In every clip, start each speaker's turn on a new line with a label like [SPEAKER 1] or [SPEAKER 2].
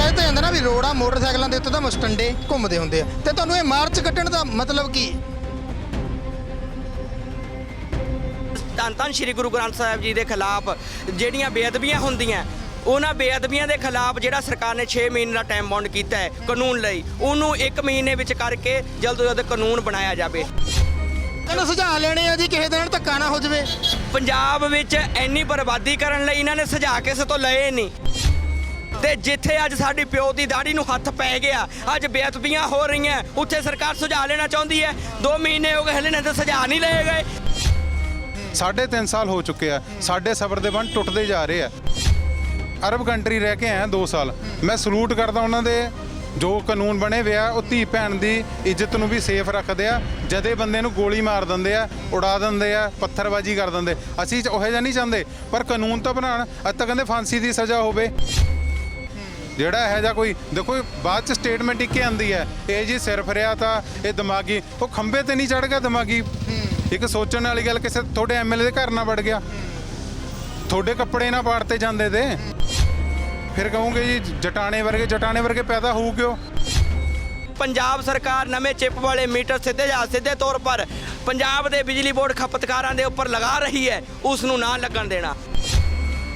[SPEAKER 1] ਕਹਿ ਦਿੱਤਾ ਜਾਂਦਾ ਨਾ ਵੀ ਰੋਡ ਆ ਮੋਟਰਸਾਈਕਲਾਂ ਦੇ ਉੱਤੇ ਤਾਂ ਮਸਟੰਡੇ ਘੁੰਮਦੇ ਹੁੰਦੇ ਆ। ਤੇ ਤੁਹਾਨੂੰ ਇਹ ਮਾਰਚ ਕੱਢਣ ਦਾ ਮਤਲਬ ਕੀ?
[SPEAKER 2] ਧੰਨ ਧੰਨ ਸ੍ਰੀ ਗੁਰੂ ਗ੍ਰੰਥ ਸਾਹਿਬ ਜੀ ਦੇ ਖਿਲਾਫ ਜਿਹੜੀਆਂ ਬੇਅਦਬੀਆਂ ਹੁੰਦੀਆਂ ਉਹਨਾਂ ਬੇਅਦਬੀਆਂ ਦੇ ਖਿਲਾਫ ਜਿਹੜਾ ਸਰਕਾਰ ਨੇ 6 ਮਹੀਨੇ ਦਾ ਟਾਈਮ ਬਾਉਂਡ ਕੀਤਾ ਹੈ ਕਾਨੂੰਨ ਲਈ ਉਹਨੂੰ 1 ਮਹੀਨੇ ਵਿੱਚ ਕਰਕੇ ਜਲਦ ਤੋਂ ਜਲਦ ਕਾਨੂੰਨ ਬਣਾਇਆ ਜਾਵੇ।
[SPEAKER 1] ਕਹਿੰਦਾ ਸੁਝਾਅ ਲੈਣੇ ਆ ਜੀ ਕਿਸੇ ਦੇ ਨਾਲ ਧੱਕਾ ਨਾ ਹੋ ਜਾਵੇ।
[SPEAKER 2] ਪੰਜਾਬ ਵਿੱਚ ਇੰਨੀ ਬਰਬਾਦੀ ਕਰਨ ਲਈ ਇਹਨਾਂ ਨੇ ਸੁਝਾ ਕਿਸੇ ਤੋਂ ਲਏ ਨਹੀਂ। ਤੇ ਜਿੱਥੇ ਅੱਜ ਸਾਡੀ ਪਿਓ ਦੀ ਦਾੜੀ ਨੂੰ ਹੱਥ ਪੈ ਗਿਆ, ਅੱਜ ਬੇਅਦਬੀਆਂ ਹੋ ਰਹੀਆਂ, ਉੱਥੇ ਸਰਕਾਰ ਸੁਝਾਅ ਲੈਣਾ ਚਾਹੁੰਦੀ ਹੈ। 2 ਮਹੀਨੇ ਹੋ ਗਏ, ਹਲੇ ਨੇ ਤਾਂ ਸੁਝਾ ਨਹੀਂ ਲਏ ਗਏ।
[SPEAKER 3] ਸਾਢੇ ਤਿੰਨ ਸਾਲ ਹੋ ਚੁੱਕੇ ਆ, ਸਾਡੇ ਸਬਰ ਦੇ ਬੰਨ ਟੁੱਟਦੇ ਜਾ ਰਹੇ ਆ। ਅਰਬ ਕੰਟਰੀ ਰਹਿ ਕੇ ਆਇਆ 2 ਸਾਲ। ਮੈਂ ਸਲੂਟ ਕਰਦਾ ਉਹਨਾਂ ਦੇ, ਜੋ ਕਾਨੂੰਨ ਬਣੇ ਵੇ ਉਹ ਧੀ ਭੈਣ ਦੀ ਇੱਜ਼ਤ ਨੂੰ ਵੀ ਸੇਫ ਰੱਖਦੇ ਆ, ਜਦੇ ਬੰਦੇ ਨੂੰ ਗੋਲੀ ਮਾਰ ਦਿੰਦੇ ਆ, ਉਡਾ ਦਿੰਦੇ ਆ, ਪੱਥਰਬਾਜ਼ੀ ਕਰ ਦਿੰਦੇ। ਅਸੀਂ ਉਹ ਜਿਹਾ ਨਹੀਂ ਚਾਹੁੰਦੇ, ਪਰ ਕਾਨੂੰਨ ਤਾਂ ਬਣਾਉਣ, ਅੱਜ ਤਾਂ ਕਹਿੰਦੇ ਫਾਂਸੀ ਦੀ ਸਜ਼ਾ ਹੋਵੇ। ਜਿਹੜਾ ਇਹੋ ਜਿਹਾ ਕੋਈ ਦੇਖੋ ਬਾਅਦ ਚ ਸਟੇਟਮੈਂਟ ਇੱਕੇ ਆਂਦੀ ਹੈ। ਇਹ ਜੀ ਸਿਰ ਫਰਿਆ ਤਾਂ ਇਹ ਦਿਮਾਗੀ ਉਹ ਖੰਬੇ ਤੇ ਨਹੀਂ ਚੜ ਗਿਆ ਦਿਮਾਗੀ। ਇੱਕ ਸੋਚਣ ਵਾਲੀ ਗੱਲ ਕਿਸੇ ਤੁਹਾਡੇ ਐਮਐਲਏ ਦੇ ਘਰ ਨਾ ਵੜ ਗਿਆ। ਤੁਹਾਡੇ ਕੱਪੜੇ ਨਾ ਪਾੜਤੇ ਜਾਂਦੇ ਤੇ। ਫਿਰ ਕਹੋਗੇ ਜੀ ਜਟਾਣੇ ਵਰਗੇ ਜਟਾਣੇ ਵਰਗੇ ਪੈਦਾ ਹੋਊ ਕਿਉਂ?
[SPEAKER 2] ਪੰਜਾਬ ਸਰਕਾਰ ਨਵੇਂ ਚਿਪ ਵਾਲੇ ਮੀਟਰ ਸਿੱਧੇ ਜਾਂ ਸਿੱਧੇ ਤੌਰ ਪਰ ਪੰਜਾਬ ਦੇ ਬਿਜਲੀ ਬੋਰਡ ਖਪਤਕਾਰਾਂ ਦੇ ਉੱਪਰ ਲਗਾ ਰਹੀ ਹੈ ਉਸ ਨੂੰ ਨਾ ਲੱਗਣ ਦੇਣਾ।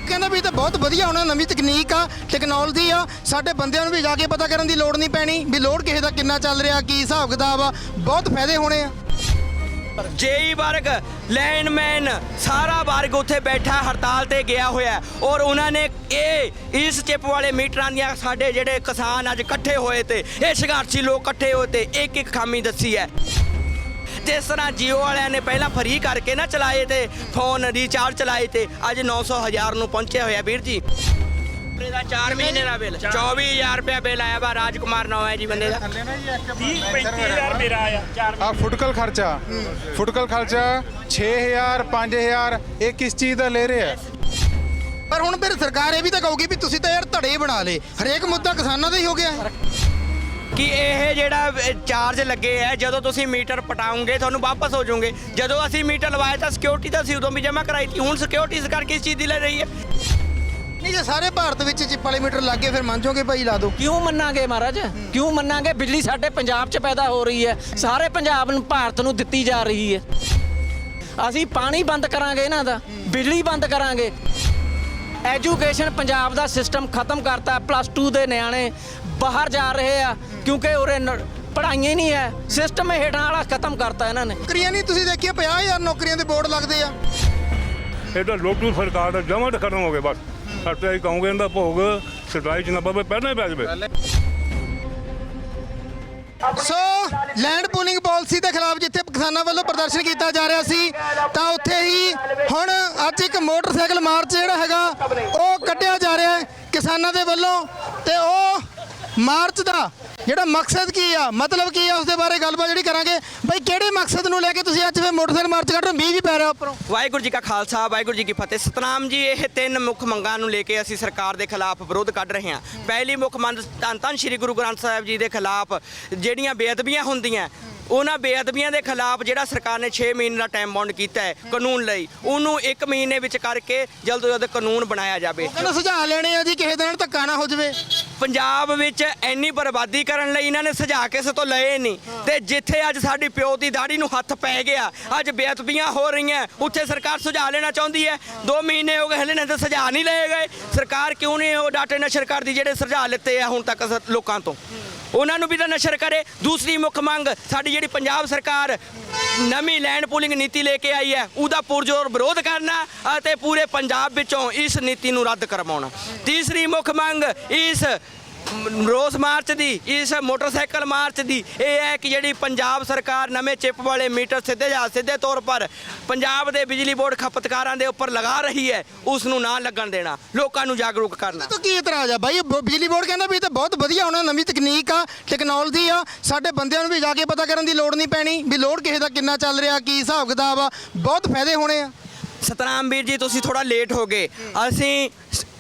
[SPEAKER 1] ਕਹਿੰਦਾ ਵੀ ਇਹ ਤਾਂ ਬਹੁਤ ਵਧੀਆ ਉਹਨਾਂ ਨਵੀਂ ਤਕਨੀਕ ਆ ਟੈਕਨੋਲੋਜੀ ਆ। ਸਾਡੇ ਬੰਦਿਆਂ ਨੂੰ ਵੀ ਜਾ ਕੇ ਪਤਾ ਕਰਨ ਦੀ ਲੋੜ ਨਹੀਂ ਪੈਣੀ ਵੀ ਲੋਡ ਕਿਸੇ ਦਾ ਕਿੰਨਾ ਚੱਲ ਰਿਹਾ, ਕੀ ਹਿਸਾਬ ਕਿਤਾਬ ਆ, ਬਹੁਤ ਫਾਇਦੇ ਹੋਣੇ ਆ।
[SPEAKER 2] ਜੇਈ ਵਰਗ ਲਾਈਨਮੈਨ ਸਾਰਾ ਵਰਗ ਉੱਥੇ ਬੈਠਾ, ਹੜਤਾਲ ਤੇ ਗਿਆ ਹੋਇਆ ਔਰ ਉਹਨਾਂ ਨੇ ਇਹ, ਇਸ ਚਿਪ ਵਾਲੇ ਮੀਟਰਾਂ ਦੀਆਂ ਸਾਡੇ ਜਿਹੜੇ ਕਿਸਾਨ ਅੱਜ ਇਕੱਠੇ ਹੋਏ ਤੇ, ਇਹ ਸੰਘਰਸ਼ੀ ਲੋਕ ਇਕੱਠੇ ਹੋਏ ਤੇ ਇੱਕ ਇੱਕ ਖਾਮੀ ਦੱਸੀ ਹੈ। ਜਿਸ ਤਰ੍ਹਾਂ Jio ਵਾਲਿਆਂ ਨੇ ਪਹਿਲਾਂ ਫਰੀ ਕਰਕੇ ਨਾ ਚਲਾਏ ਤੇ ਫੋਨ ਰੀਚਾਰਜ ਚਲਾਏ ਤੇ ਅੱਜ 900 ਹਜ਼ਾਰ ਨੂੰ ਪਹੁੰਚਿਆ ਹੋਇਆ ਵੀਰ ਜੀ। ਇਹਦਾ 4 ਮਹੀਨੇ ਦਾ ਬਿੱਲ 24000 ਰੁਪਏ ਬਿੱਲ ਆਇਆ ਵਾ ਰਾਜਕੁਮਾਰ ਨਾਮ ਹੈ ਜੀ ਬੰਦੇ ਦਾ।
[SPEAKER 4] 30 35000 ਮੇਰਾ ਆਇਆ
[SPEAKER 3] ਆ ਫੁਟਕਲ ਖਰਚਾ ਫੁਟਕਲ ਖਰਚਾ 6000 5000 ਇਹ ਕਿਸ ਚੀਜ਼ ਦਾ ਲੈ ਰਹੇ ਆ?
[SPEAKER 1] ਪਰ ਹੁਣ ਫਿਰ ਸਰਕਾਰ ਇਹ ਵੀ ਤਾਂ ਕਹੂਗੀ ਵੀ ਤੁਸੀਂ ਤਾਂ ਯਾਰ ਧੜੇ ਬਣਾ ਲੇ ਹਰੇਕ ਮੁੱਦਾ ਕਿਸਾਨਾਂ ਦਾ ਹੀ ਹੋ ਗਿਆ ਹੈ।
[SPEAKER 2] ਕਿ ਇਹ ਜਿਹੜਾ ਚਾਰਜ ਲੱਗੇ ਹੈ ਜਦੋਂ ਤੁਸੀਂ ਮੀਟਰ ਪਟਾਉਂਗੇ ਤੁਹਾਨੂੰ ਵਾਪਸ ਹੋ ਜਾਓਗੇ। ਜਦੋਂ ਅਸੀਂ ਮੀਟਰ ਲਵਾਇਆ ਤਾਂ ਸਿਕਿਉਰਿਟੀ ਤਾਂ ਅਸੀਂ ਉਦੋਂ ਵੀ ਜਮ੍ਹਾਂ ਕਰਾਈ ਸੀ ਹੁਣ ਸਿਕਿਉਰਿਟੀ ਸਰਕਾਰ ਕਿਸ ਚੀਜ਼ ਦੀ ਲੈ ਰਹੀ ਹੈ।
[SPEAKER 1] ਨਹੀਂ ਜੇ ਸਾਰੇ ਭਾਰਤ ਵਿੱਚ ਚਿੱਪ ਵਾਲੇ ਮੀਟਰ ਲੱਗੇ ਫਿਰ ਮੰਨ ਜਾਓਗੇ ਭਾਈ ਲਾ ਦਿਓ
[SPEAKER 5] ਕਿਉਂ ਮੰਨਾਂਗੇ ਮਹਾਰਾਜ? ਕਿਉਂ ਮੰਨਾਂਗੇ? ਬਿਜਲੀ ਸਾਡੇ ਪੰਜਾਬ 'ਚ ਪੈਦਾ ਹੋ ਰਹੀ ਹੈ। ਸਾਰੇ ਪੰਜਾਬ ਨੂੰ ਭਾਰਤ ਨੂੰ ਦਿੱਤੀ ਜਾ ਰਹੀ ਹੈ। ਅਸੀਂ ਪਾਣੀ ਬੰਦ ਕਰਾਂਗੇ ਇਹਨਾਂ ਦਾ। ਬਿਜਲੀ ਬੰਦ ਕਰਾਂਗੇ। ਐਜੂਕੇਸ਼ਨ ਪੰਜਾਬ ਦਾ ਸਿਸਟਮ ਖਤਮ ਕਰਤਾ। ਪਲੱਸ 2 ਦੇ ਨਿਆਣੇ ਬਾਹਰ ਜਾ ਰਹੇ ਆ। ਕਿਉਂਕਿ ਉਰੇ ਨ- ਪੜ੍ਹਾਈਆਂ ਹੀ ਨਹੀਂ ਹੈ। ਸਿਸਟਮ ਹੇਠਾਂ ਵਾਲਾ ਖਤਮ ਕਰਤਾ ਇਹਨਾਂ ਨੇ।
[SPEAKER 1] ਨੌਕਰੀਆਂ ਨਹੀਂ ਤੁਸੀਂ ਦੇਖਿਆ 50000 ਨੌਕਰੀਆਂ ਦੇ ਬੋਰਡ ਲੱਗਦੇ ਆ।
[SPEAKER 4] ਇਹ ਤਾਂ ਲੋਟੂ ਸਰਕਾਰ ਦਾ ਜਮਾਂ ਤੇ ਖਤਮ ਹੋ ਗਏ ਬਸ। ਸਾਡੇ ਹੀ ਕਹੋਗੇ ਇਹਦਾ ਭੋਗ ਸਟਾਈ ਚ ਨਾ ਪਵੇ ਪਹਿਲਾਂ ਹੀ ਪੈ ਜਾਵੇ।
[SPEAKER 1] ਸੋ ਲੈਂਡ ਪੂਲਿੰਗ ਪਾਲਿਸੀ ਦੇ ਖਿਲਾਫ ਜਿੱਥੇ ਕਿਸਾਨਾਂ ਵੱਲੋਂ ਪ੍ਰਦਰਸ਼ਨ ਕੀਤਾ ਜਾ ਰਿਹਾ ਸੀ ਤਾਂ ਉੱਥੇ ਹੀ ਹੁਣ ਅੱਜ ਇੱਕ ਮੋਟਰਸਾਈਕਲ ਮਾਰਚ ਜਿਹੜਾ ਹੈਗਾ ਉਹ ਕੱਢਿਆ ਜਾ ਰਿਹਾ ਹੈ ਕਿਸਾਨਾਂ ਦੇ ਵੱਲੋਂ ਤੇ ਉਹ ਮਾਰਚ ਦਾ ਜਿਹੜਾ ਮਕਸਦ ਕੀ ਆ? ਮਤਲਬ ਕੀ ਆ ਉਸ ਦੇ ਬਾਰੇ ਗੱਲਬਾਤ ਜਿਹੜੀ ਕਰਾਂਗੇ? ਬਈ ਕਿਹੜੇ ਮਕਸਦ ਨੂੰ ਲੈ ਕੇ ਤੁਸੀਂ ਅੱਜ ਫਿਰ ਮੋਟਰਸਾਈਕਲ ਮਾਰਚ ਕੱਢ ਰਹੇ ਹੋ? ਮੀਂਹ ਵੀ ਪੈ ਰਿਹਾ ਉੱਪਰੋਂ।
[SPEAKER 2] ਵਾਹਿਗੁਰੂ ਜੀ ਕਾ ਖਾਲਸਾ ਵਾਹਿਗੁਰੂ ਜੀ ਕੀ ਫਤਿਹ। ਸਤਨਾਮ ਜੀ ਇਹ ਤਿੰਨ ਮੁੱਖ ਮੰਗਾਂ ਨੂੰ ਲੈ ਕੇ ਅਸੀਂ ਸਰਕਾਰ ਦੇ ਖਿਲਾਫ ਵਿਰੋਧ ਕੱਢ ਰਹੇ ਹਾਂ। ਪਹਿਲੀ ਮੁੱਖ ਮੰਗ ਧੰਨ ਧੰਨ ਸ੍ਰੀ ਗੁਰੂ ਗ੍ਰੰਥ ਸਾਹਿਬ ਜੀ ਦੇ ਖਿਲਾਫ ਜਿਹੜੀਆਂ ਬੇਅਦਬੀਆਂ ਹੁੰਦੀਆਂ ਉਹਨਾਂ ਬੇਅਦਬੀਆਂ ਦੇ ਖਿਲਾਫ ਜਿਹੜਾ ਸਰਕਾਰ ਨੇ 6 ਮਹੀਨੇ ਦਾ ਟਾਈਮ ਬਾਉਂਡ ਕੀਤਾ ਹੈ ਕਾਨੂੰਨ ਲਈ ਉਹਨੂੰ 1 ਮਹੀਨੇ ਵਿੱਚ ਕਰਕੇ ਜਲਦ ਤੋਂ ਜਲਦ ਕਾਨੂੰਨ ਬਣਾਇਆ ਜਾਵੇ।
[SPEAKER 1] ਕਹਿੰਦਾ ਸੁਝਾਅ ਲੈਣੇ ਆ ਜੀ ਕਿਸੇ ਦੇ ਨਾਲ ਧੱਕਾ ਨਾ ਹੋ ਜਾਵੇ।
[SPEAKER 2] ਪੰਜਾਬ ਵਿੱਚ ਇੰਨੀ ਬਰਬਾਦੀ ਕਰਨ ਲਈ ਇਹਨਾਂ ਨੇ ਸੁਝਾ ਕਿਸੇ ਤੋਂ ਲਏ ਨਹੀਂ। ਤੇ ਜਿੱਥੇ ਅੱਜ ਸਾਡੀ ਪਿਓ ਦੀ ਦਾੜੀ ਨੂੰ ਹੱਥ ਪੈ ਗਿਆ ਅੱਜ ਬੇਅਦਬੀਆਂ ਹੋ ਰਹੀਆਂ ਉੱਥੇ ਸਰਕਾਰ ਸੁਝਾ ਲੈਣਾ ਚਾਹੁੰਦੀ ਹੈ। 2 ਮਹੀਨੇ ਹੋ ਗਏ ਹਲੇ ਨੇ ਤਾਂ ਸੁਝਾ ਨਹੀਂ ਲਏ ਗਏ। ਸਰਕਾਰ ਕਿਉਂ ਨਹੀਂ ਉਹ ਡਾਟੇ ਨਸ਼ਰ ਕਰਦੀ ਜਿਹੜੇ ਸੁਝਾ ਲਿੱਤੇ ਆ ਹੁਣ ਤੱਕ ਲੋਕਾਂ ਤੋਂ? ਉਹਨਾਂ ਨੂੰ ਵੀ ਤਾਂ ਨਸ਼ਰ ਕਰੇ। ਦੂਸਰੀ ਮੁੱਖ ਮੰਗ, ਸਾਡੀ ਜਿਹੜੀ ਪੰਜਾਬ ਸਰਕਾਰ ਨਵੀਂ ਲੈਂਡ ਪੂਲਿੰਗ ਨੀਤੀ ਲੈ ਕੇ ਆਈ ਹੈ, ਉਹਦਾ ਪੁਰਜੋਰ ਵਿਰੋਧ ਕਰਨਾ ਅਤੇ ਪੂਰੇ ਪੰਜਾਬ ਵਿੱਚੋਂ ਇਸ ਨੀਤੀ ਨੂੰ ਰੱਦ ਕਰਵਾਉਣਾ। ਤੀਸਰੀ ਮੁੱਖ ਮੰਗ, ਇਸ ਰੋਸ ਮਾਰਚ ਦੀ ਇਸ ਮੋਟਰਸਾਈਕਲ ਮਾਰਚ ਦੀ ਇਹ ਹੈ ਕਿ ਜਿਹੜੀ ਪੰਜਾਬ ਸਰਕਾਰ ਨਵੇਂ ਚਿਪ ਵਾਲੇ ਮੀਟਰ ਸਿੱਧੇ ਜਾਂ ਸਿੱਧੇ ਤੌਰ ਪਰ ਪੰਜਾਬ ਦੇ ਬਿਜਲੀ ਬੋਰਡ ਖਪਤਕਾਰਾਂ ਦੇ ਉੱਪਰ ਲਗਾ ਰਹੀ ਹੈ ਉਸ ਨੂੰ ਨਾ ਲੱਗਣ ਦੇਣਾ ਲੋਕਾਂ ਨੂੰ ਜਾਗਰੂਕ ਕਰਨਾ।
[SPEAKER 1] ਤਾਂ ਕੀ ਇਤਰਾਜ਼ ਆ ਬਾਈ? ਬ- ਬਿਜਲੀ ਬੋਰਡ ਕਹਿੰਦਾ ਵੀ ਇਹ ਤਾਂ ਬਹੁਤ ਵਧੀਆ ਉਹਨਾਂ ਨਵੀਂ ਤਕਨੀਕ ਆ ਟੈਕਨੋਲੋਜੀ ਆ ਸਾਡੇ ਬੰਦਿਆਂ ਨੂੰ ਵੀ ਜਾ ਕੇ ਪਤਾ ਕਰਨ ਦੀ ਲੋੜ ਨਹੀਂ ਪੈਣੀ ਵੀ ਲੋਡ ਕਿਸੇ ਦਾ ਕਿੰਨਾ ਚੱਲ ਰਿਹਾ ਕੀ ਹਿਸਾਬ ਕਿਤਾਬ ਆ ਬਹੁਤ ਫਾਇਦੇ ਹੋਣੇ ਆ।
[SPEAKER 2] ਸਤਨਾਮ ਵੀਰ ਜੀ ਤੁਸੀਂ ਥੋੜਾ ਲੇਟ ਹੋ ਗਏ। ਅਸੀਂ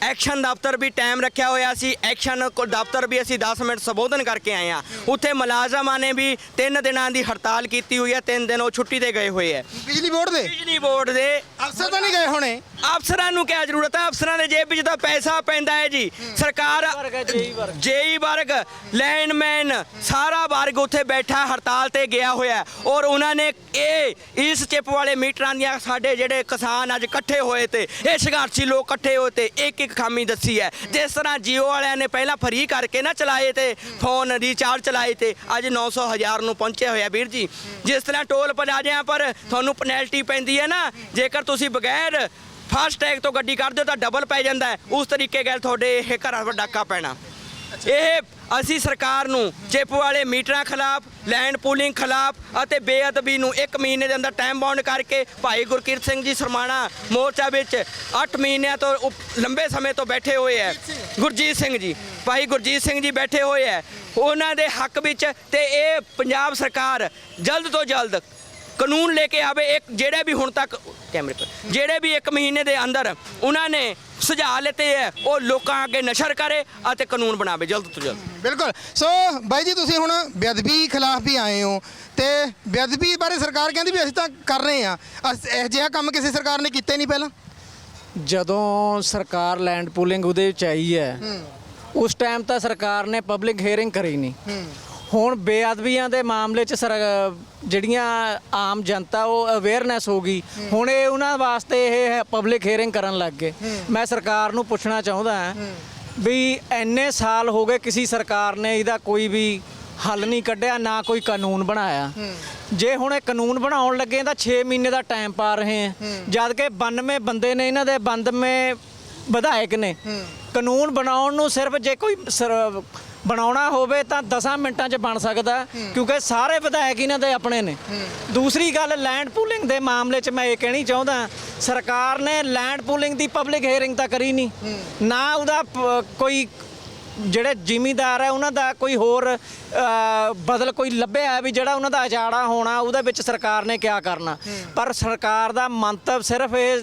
[SPEAKER 2] ਐਕਸ਼ਨ ਦਫ਼ਤਰ ਵੀ ਟਾਈਮ ਰੱਖਿਆ ਹੋਇਆ ਸੀ। ਐਕਸ਼ਨ ਕੋ ਦਫ਼ਤਰ ਵੀ ਅਸੀਂ 10 ਮਿੰਟ ਸੰਬੋਧਨ ਕਰਕੇ ਆਏ ਆ ਉੱਥੇ ਮੁਲਾਜ਼ਮਾਂ ਨੇ ਵੀ 3 ਦਿਨਾਂ ਦੀ ਹੜਤਾਲ ਕੀਤੀ ਹੋਈ ਹੈ। 3 ਦਿਨ ਉਹ ਛੁੱਟੀ ਤੇ ਗਏ ਹੋਏ ਹੈ।
[SPEAKER 1] ਬਿਜਲੀ ਬੋਰਡ ਦੇ?
[SPEAKER 2] ਬਿਜਲੀ ਬੋਰਡ ਦੇ।
[SPEAKER 1] ਅਫਸਰ ਤਾਂ ਨਹੀਂ ਗਏ ਹੋਣੇ?
[SPEAKER 2] ਅਫਸਰਾਂ ਨੂੰ ਕਿਆ ਜ਼ਰੂਰਤ ਹੈ? ਅਫਸਰਾਂ ਦੇ ਜੇਬ ਵਿੱਚ ਤਾਂ ਪੈਸਾ ਪੈਂਦਾ ਹੈ ਜੀ। ਸਰਕਾਰ
[SPEAKER 5] ਜੇਈ ਵਰਗ।
[SPEAKER 2] ਜੇਈ ਵਰਗ। ਲਾਈਨਮੈਨ ਸਾਰਾ ਵਰਗ ਉੱਥੇ ਬੈਠਾ ਹੜਤਾਲ ਤੇ ਗਿਆ ਹੋਇਆ ਹੈ। ਔਰ ਉਹਨਾਂ ਨੇ ਇਹ ਇਸ ਚਿੱਪ ਵਾਲੇ ਮੀਟਰਾਂ ਦੀਆਂ ਸਾਡੇ ਜਿਹੜੇ ਕਿਸਾਨ ਅੱਜ ਇਕੱਠੇ ਹੋਏ ਤੇ ਇਹ ਸੰਘਰਸ਼ੀ ਲੋਕ ਇਕੱਠੇ ਹੋਏ ਤੇ ਇੱਕ ਇੱਕ ਖਾਮੀ ਦੱਸੀ ਹੈ। ਜਿਸ ਤਰ੍ਹਾਂ ਜੀਓ ਵਾਲਿਆਂ ਨੇ ਪਹਿਲਾਂ ਫਰੀ ਕਰਕੇ ਨਾ ਚਲਾਏ ਤੇ ਫੋਨ ਰੀਚਾਰਜ ਚਲਾਏ ਤੇ ਅੱਜ 900 ਹਜ਼ਾਰ ਨੂੰ ਪਹੁੰਚੇ ਹੋਇਆ ਵੀਰ ਜੀ। ਜਿਸ ਤਰ੍ਹਾਂ ਟੋਲ ਪਲਾਜ਼ਿਆਂ ਪਰ ਤੁਹਾਨੂੰ ਪੈਨਲਟੀ ਪੈਂਦੀ ਹੈ ਨਾ। ਜੇਕਰ ਤੁਸੀਂ ਬਗੈਰ ਫਾਸਟ ਟੈਗ ਤੋਂ ਗੱਡੀ ਕੱਢਦੇ ਹੋ ਤਾਂ ਡਬਲ ਪੈ ਜਾਂਦਾ ਉਸ ਤਰੀਕੇ ਗੱਲ ਤੁਹਾਡੇ ਇਹ ਘਰਾਂ 'ਤੇ ਡਾਕਾ ਪੈਣਾ। ਇਹ ਅਸੀਂ ਸਰਕਾਰ ਨੂੰ ਚਿਪ ਵਾਲੇ ਮੀਟਰਾਂ ਖਿਲਾਫ, ਲੈਂਡ ਪੂਲਿੰਗ ਖਿਲਾਫ ਅਤੇ ਬੇਅਦਬੀ ਨੂੰ 1 ਮਹੀਨੇ ਦੇ ਅੰਦਰ ਟਾਈਮ ਬਾਉਂਡ ਕਰਕੇ ਭਾਈ ਗੁਰਕੀਰਤ ਸਿੰਘ ਜੀ ਸਰਮਾਣਾ ਮੋਰਚਾ ਵਿੱਚ 8 ਮਹੀਨਿਆਂ ਤੋਂ ਉਪ- ਲੰਬੇ ਸਮੇਂ ਤੋਂ ਬੈਠੇ ਹੋਏ ਹੈ। ਗੁਰਜੀਤ ਸਿੰਘ ਜੀ, ਭਾਈ ਗੁਰਜੀਤ ਸਿੰਘ ਜੀ ਬੈਠੇ ਹੋਏ ਹੈ। ਉਹਨਾਂ ਦੇ ਹੱਕ ਵਿੱਚ ਤੇ ਇਹ ਪੰਜਾਬ ਸਰਕਾਰ ਜਲਦ ਤੋਂ ਜਲਦ ਕਾਨੂੰਨ ਲੈ ਕੇ ਆਵੇ, ਇੱਕ ਜਿਹੜੇ ਵੀ ਹੁਣ ਤੱਕ, ਕੈਮਰੇ ਪਰ ਜਿਹੜੇ ਵੀ 1 ਮਹੀਨੇ ਦੇ ਅੰਦਰ ਉਹਨਾਂ ਨੇ ਸੁਝਾਅ ਲਿੱਤੇ ਹੈ ਉਹ ਲੋਕਾਂ ਅੱਗੇ ਨਸ਼ਰ ਕਰੇ ਅਤੇ ਕਾਨੂੰਨ ਬਣਾਵੇ ਜਲਦ ਤੋਂ ਜਲਦ।
[SPEAKER 1] ਬਿਲਕੁਲ। ਸੋ ਬਾਈ ਜੀ ਤੁਸੀਂ ਹੁਣ ਬੇਅਦਬੀ ਖਿਲਾਫ ਵੀ ਆਏ ਹੋ ਤੇ ਬੇਅਦਬੀ ਬਾਰੇ ਸਰਕਾਰ ਕਹਿੰਦੀ ਵੀ ਅਸੀਂ ਤਾਂ ਕਰ ਰਹੇ ਆ ਇਹ ਜਿਹਾ ਕੰਮ ਕਿਸੇ ਸਰਕਾਰ ਨੇ ਕੀਤਾ ਹੀ ਨਹੀਂ ਪਹਿਲਾਂ?
[SPEAKER 5] ਜਦੋਂ ਸਰਕਾਰ ਲੈਂਡ ਪੂਲਿੰਗ ਉਹਦੇ ਵਿੱਚ ਆਈ ਹੈ ਉਸ ਟਾਈਮ ਤਾਂ ਸਰਕਾਰ ਨੇ ਪਬਲਿਕ ਹੀਅਰਿੰਗ ਕਰੀ ਨਹੀਂ। ਹੁਣ ਬੇਅਦਬੀਆਂ ਦੇ ਮਾਮਲੇ 'ਚ ਸਰ ਜਿਹੜੀਆਂ ਆਮ ਜਨਤਾ ਉਹ ਅਵੇਅਰਨੈਸ ਹੋ ਗਈ। ਹੁਣ ਇਹ ਉਹਨਾਂ ਵਾਸਤੇ ਇਹ ਪਬਲਿਕ ਹੀਅਰਿੰਗ ਕਰਨ ਲੱਗ ਗਏ। ਮੈਂ ਸਰਕਾਰ ਨੂੰ ਪੁੱਛਣਾ ਚਾਹੁੰਦਾ ਹਾਂ ਵੀ ਐਨੇ ਸਾਲ ਹੋ ਗਏ ਕਿਸੇ ਸਰਕਾਰ ਨੇ ਇਹਦਾ ਕੋਈ ਵੀ ਹੱਲ ਨਹੀਂ ਕੱਢਿਆ ਨਾ ਕੋਈ ਕਾਨੂੰਨ ਬਣਾਇਆ। ਜੇ ਹੁਣ ਇਹ ਕਾਨੂੰਨ ਬਣਾਉਣ ਲੱਗੇ ਤਾਂ 6 ਮਹੀਨੇ ਦਾ ਟਾਈਮ ਪਾ ਰਹੇ ਆ ਜਦ ਕਿ 92 ਬੰਦੇ ਨੇ ਇਹਨਾਂ ਦੇ 92 ਵਿਧਾਇਕ ਨੇ। ਕਾਨੂੰਨ ਬਣਾਉਣ ਨੂੰ ਸਿਰਫ ਜੇ ਕੋਈ ਬਣਾਉਣਾ ਹੋਵੇ ਤਾਂ 10 ਮਿੰਟਾਂ 'ਚ ਬਣ ਸਕਦਾ ਕਿਉਂਕਿ ਸਾਰੇ ਵਿਧਾਇਕ ਇਹਨਾਂ ਦੇ ਆਪਣੇ ਨੇ। ਦੂਸਰੀ ਗੱਲ ਲੈਂਡ ਪੂਲਿੰਗ ਦੇ ਮਾਮਲੇ 'ਚ ਮੈਂ ਇਹ ਕਹਿਣੀ ਚਾਹੁੰਦਾ ਸਰਕਾਰ ਨੇ ਲੈਂਡ ਪੂਲਿੰਗ ਦੀ ਪਬਲਿਕ ਹੀਅਰਿੰਗ ਤਾਂ ਕਰੀ ਨਹੀਂ। ਨਾ ਉਹਦਾ ਕੋਈ ਜਿਹੜੇ ਜ਼ਿਮੀਦਾਰ ਹੈ ਉਹਨਾਂ ਦਾ ਕੋਈ ਹੋਰ ਬਦਲ ਕੋਈ ਲੱਭਿਆ ਹੈ ਵੀ ਜਿਹੜਾ ਉਹਨਾਂ ਦਾ ਅਜਾੜਾ ਹੋਣਾ ਉਹਦੇ ਵਿੱਚ ਸਰਕਾਰ ਨੇ ਕਿਆ ਕਰਨਾ। ਪਰ ਸਰਕਾਰ ਦਾ ਮੰਤਵ ਸਿਰਫ ਇਹ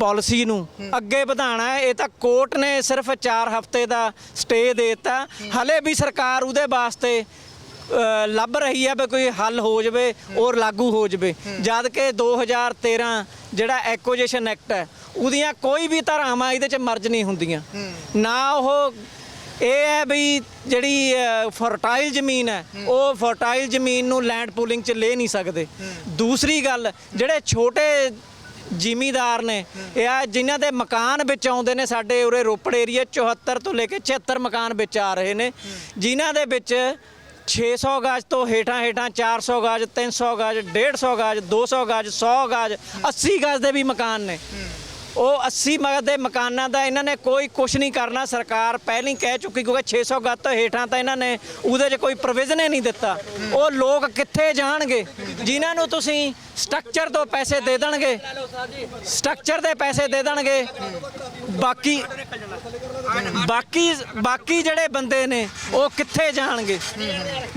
[SPEAKER 5] ਪਾਲਿਸੀ ਨੂੰ। ਅੱਗੇ ਵਧਾਉਣਾ ਹੈ। ਇਹ ਤਾਂ ਕੋਰਟ ਨੇ ਸਿਰਫ 4 ਹਫ਼ਤੇ ਦਾ ਸਟੇ ਦਿੱਤਾ। ਹਲੇ ਵੀ ਸਰਕਾਰ ਉਹਦੇ ਵਾਸਤੇ ਲੱਭ ਰਹੀ ਹੈ ਵੀ ਕੋਈ ਹੱਲ ਹੋ ਜਾਵੇ ਔਰ ਲਾਗੂ ਹੋ ਜਾਵੇ। ਜਦ ਕਿ 2013 ਜਿਹੜਾ ਐਕੁਜੀਸ਼ਨ ਐਕਟ ਹੈ, ਉਹਦੀਆਂ ਕੋਈ ਵੀ ਧਾਰਾਵਾਂ ਇਹਦੇ 'ਚ ਮਰਜ ਨਹੀਂ ਹੁੰਦੀਆਂ। ਨਾ ਉਹ ਇਹ ਹੈ ਵੀ ਜਿਹੜੀ ਫਰਟਾਈਲ ਜ਼ਮੀਨ ਹੈ, ਉਹ ਫਰਟਾਈਲ ਜ਼ਮੀਨ ਨੂੰ ਲੈਂਡ ਪੂਲਿੰਗ 'ਚ ਲੈ ਨਹੀਂ ਸਕਦੇ। ਦੂਸਰੀ ਗੱਲ, ਜਿਹੜੇ ਛੋਟੇ ਜ਼ਿਮੀਦਾਰ ਨੇ। ਇਹ ਆ ਜਿਨ੍ਹਾਂ ਦੇ ਮਕਾਨ ਵਿੱਚ ਆਉਂਦੇ ਨੇ, ਸਾਡੇ ਉਰੇ ਰੋਪੜ ਏਰੀਆ 74 ਤੋਂ ਲੈ ਕੇ 76 ਮਕਾਨ ਵਿੱਚ ਆ ਰਹੇ ਨੇ। ਜਿਨ੍ਹਾਂ ਦੇ ਵਿੱਚ 600 ਗਜ ਤੋਂ ਹੇਠਾਂ ਹੇਠਾਂ 400 ਗਜ 300 ਗਜ 150 ਗਜ 200 ਗਜ 100 ਗਜ 80 ਗਜ ਦੇ ਵੀ ਮਕਾਨ ਨੇ। ਉਹ 80 ਮਗਰ ਦੇ ਮਕਾਨਾਂ ਦਾ ਇਹਨਾਂ ਨੇ ਕੋਈ ਕੁਝ ਨਹੀਂ ਕਰਨਾ ਸਰਕਾਰ ਪਹਿਲਾਂ ਹੀ ਕਹਿ ਚੁੱਕੀ ਕਿਉਂਕਿ 600 ਗੱਤ ਹੇਠਾਂ ਤਾਂ ਇਹਨਾਂ ਨੇ ਉਹਦੇ 'ਚ ਕੋਈ ਪ੍ਰੋਵੀਜ਼ਨ ਹੀ ਨਹੀਂ ਦਿੱਤਾ। ਉਹ ਲੋਕ ਕਿੱਥੇ ਜਾਣਗੇ? ਜਿਨ੍ਹਾਂ ਨੂੰ ਤੁਸੀਂ ਸਟਰਕਚਰ ਤੋਂ ਪੈਸੇ ਦੇ ਦੇਣਗੇ ਸਟਰਕਚਰ ਦੇ ਪੈਸੇ ਦੇ ਦੇਣਗੇ, ਬਾਕੀ ਬਾਕੀ ਬਾਕੀ ਜਿਹੜੇ ਬੰਦੇ ਨੇ, ਉਹ ਕਿੱਥੇ ਜਾਣਗੇ?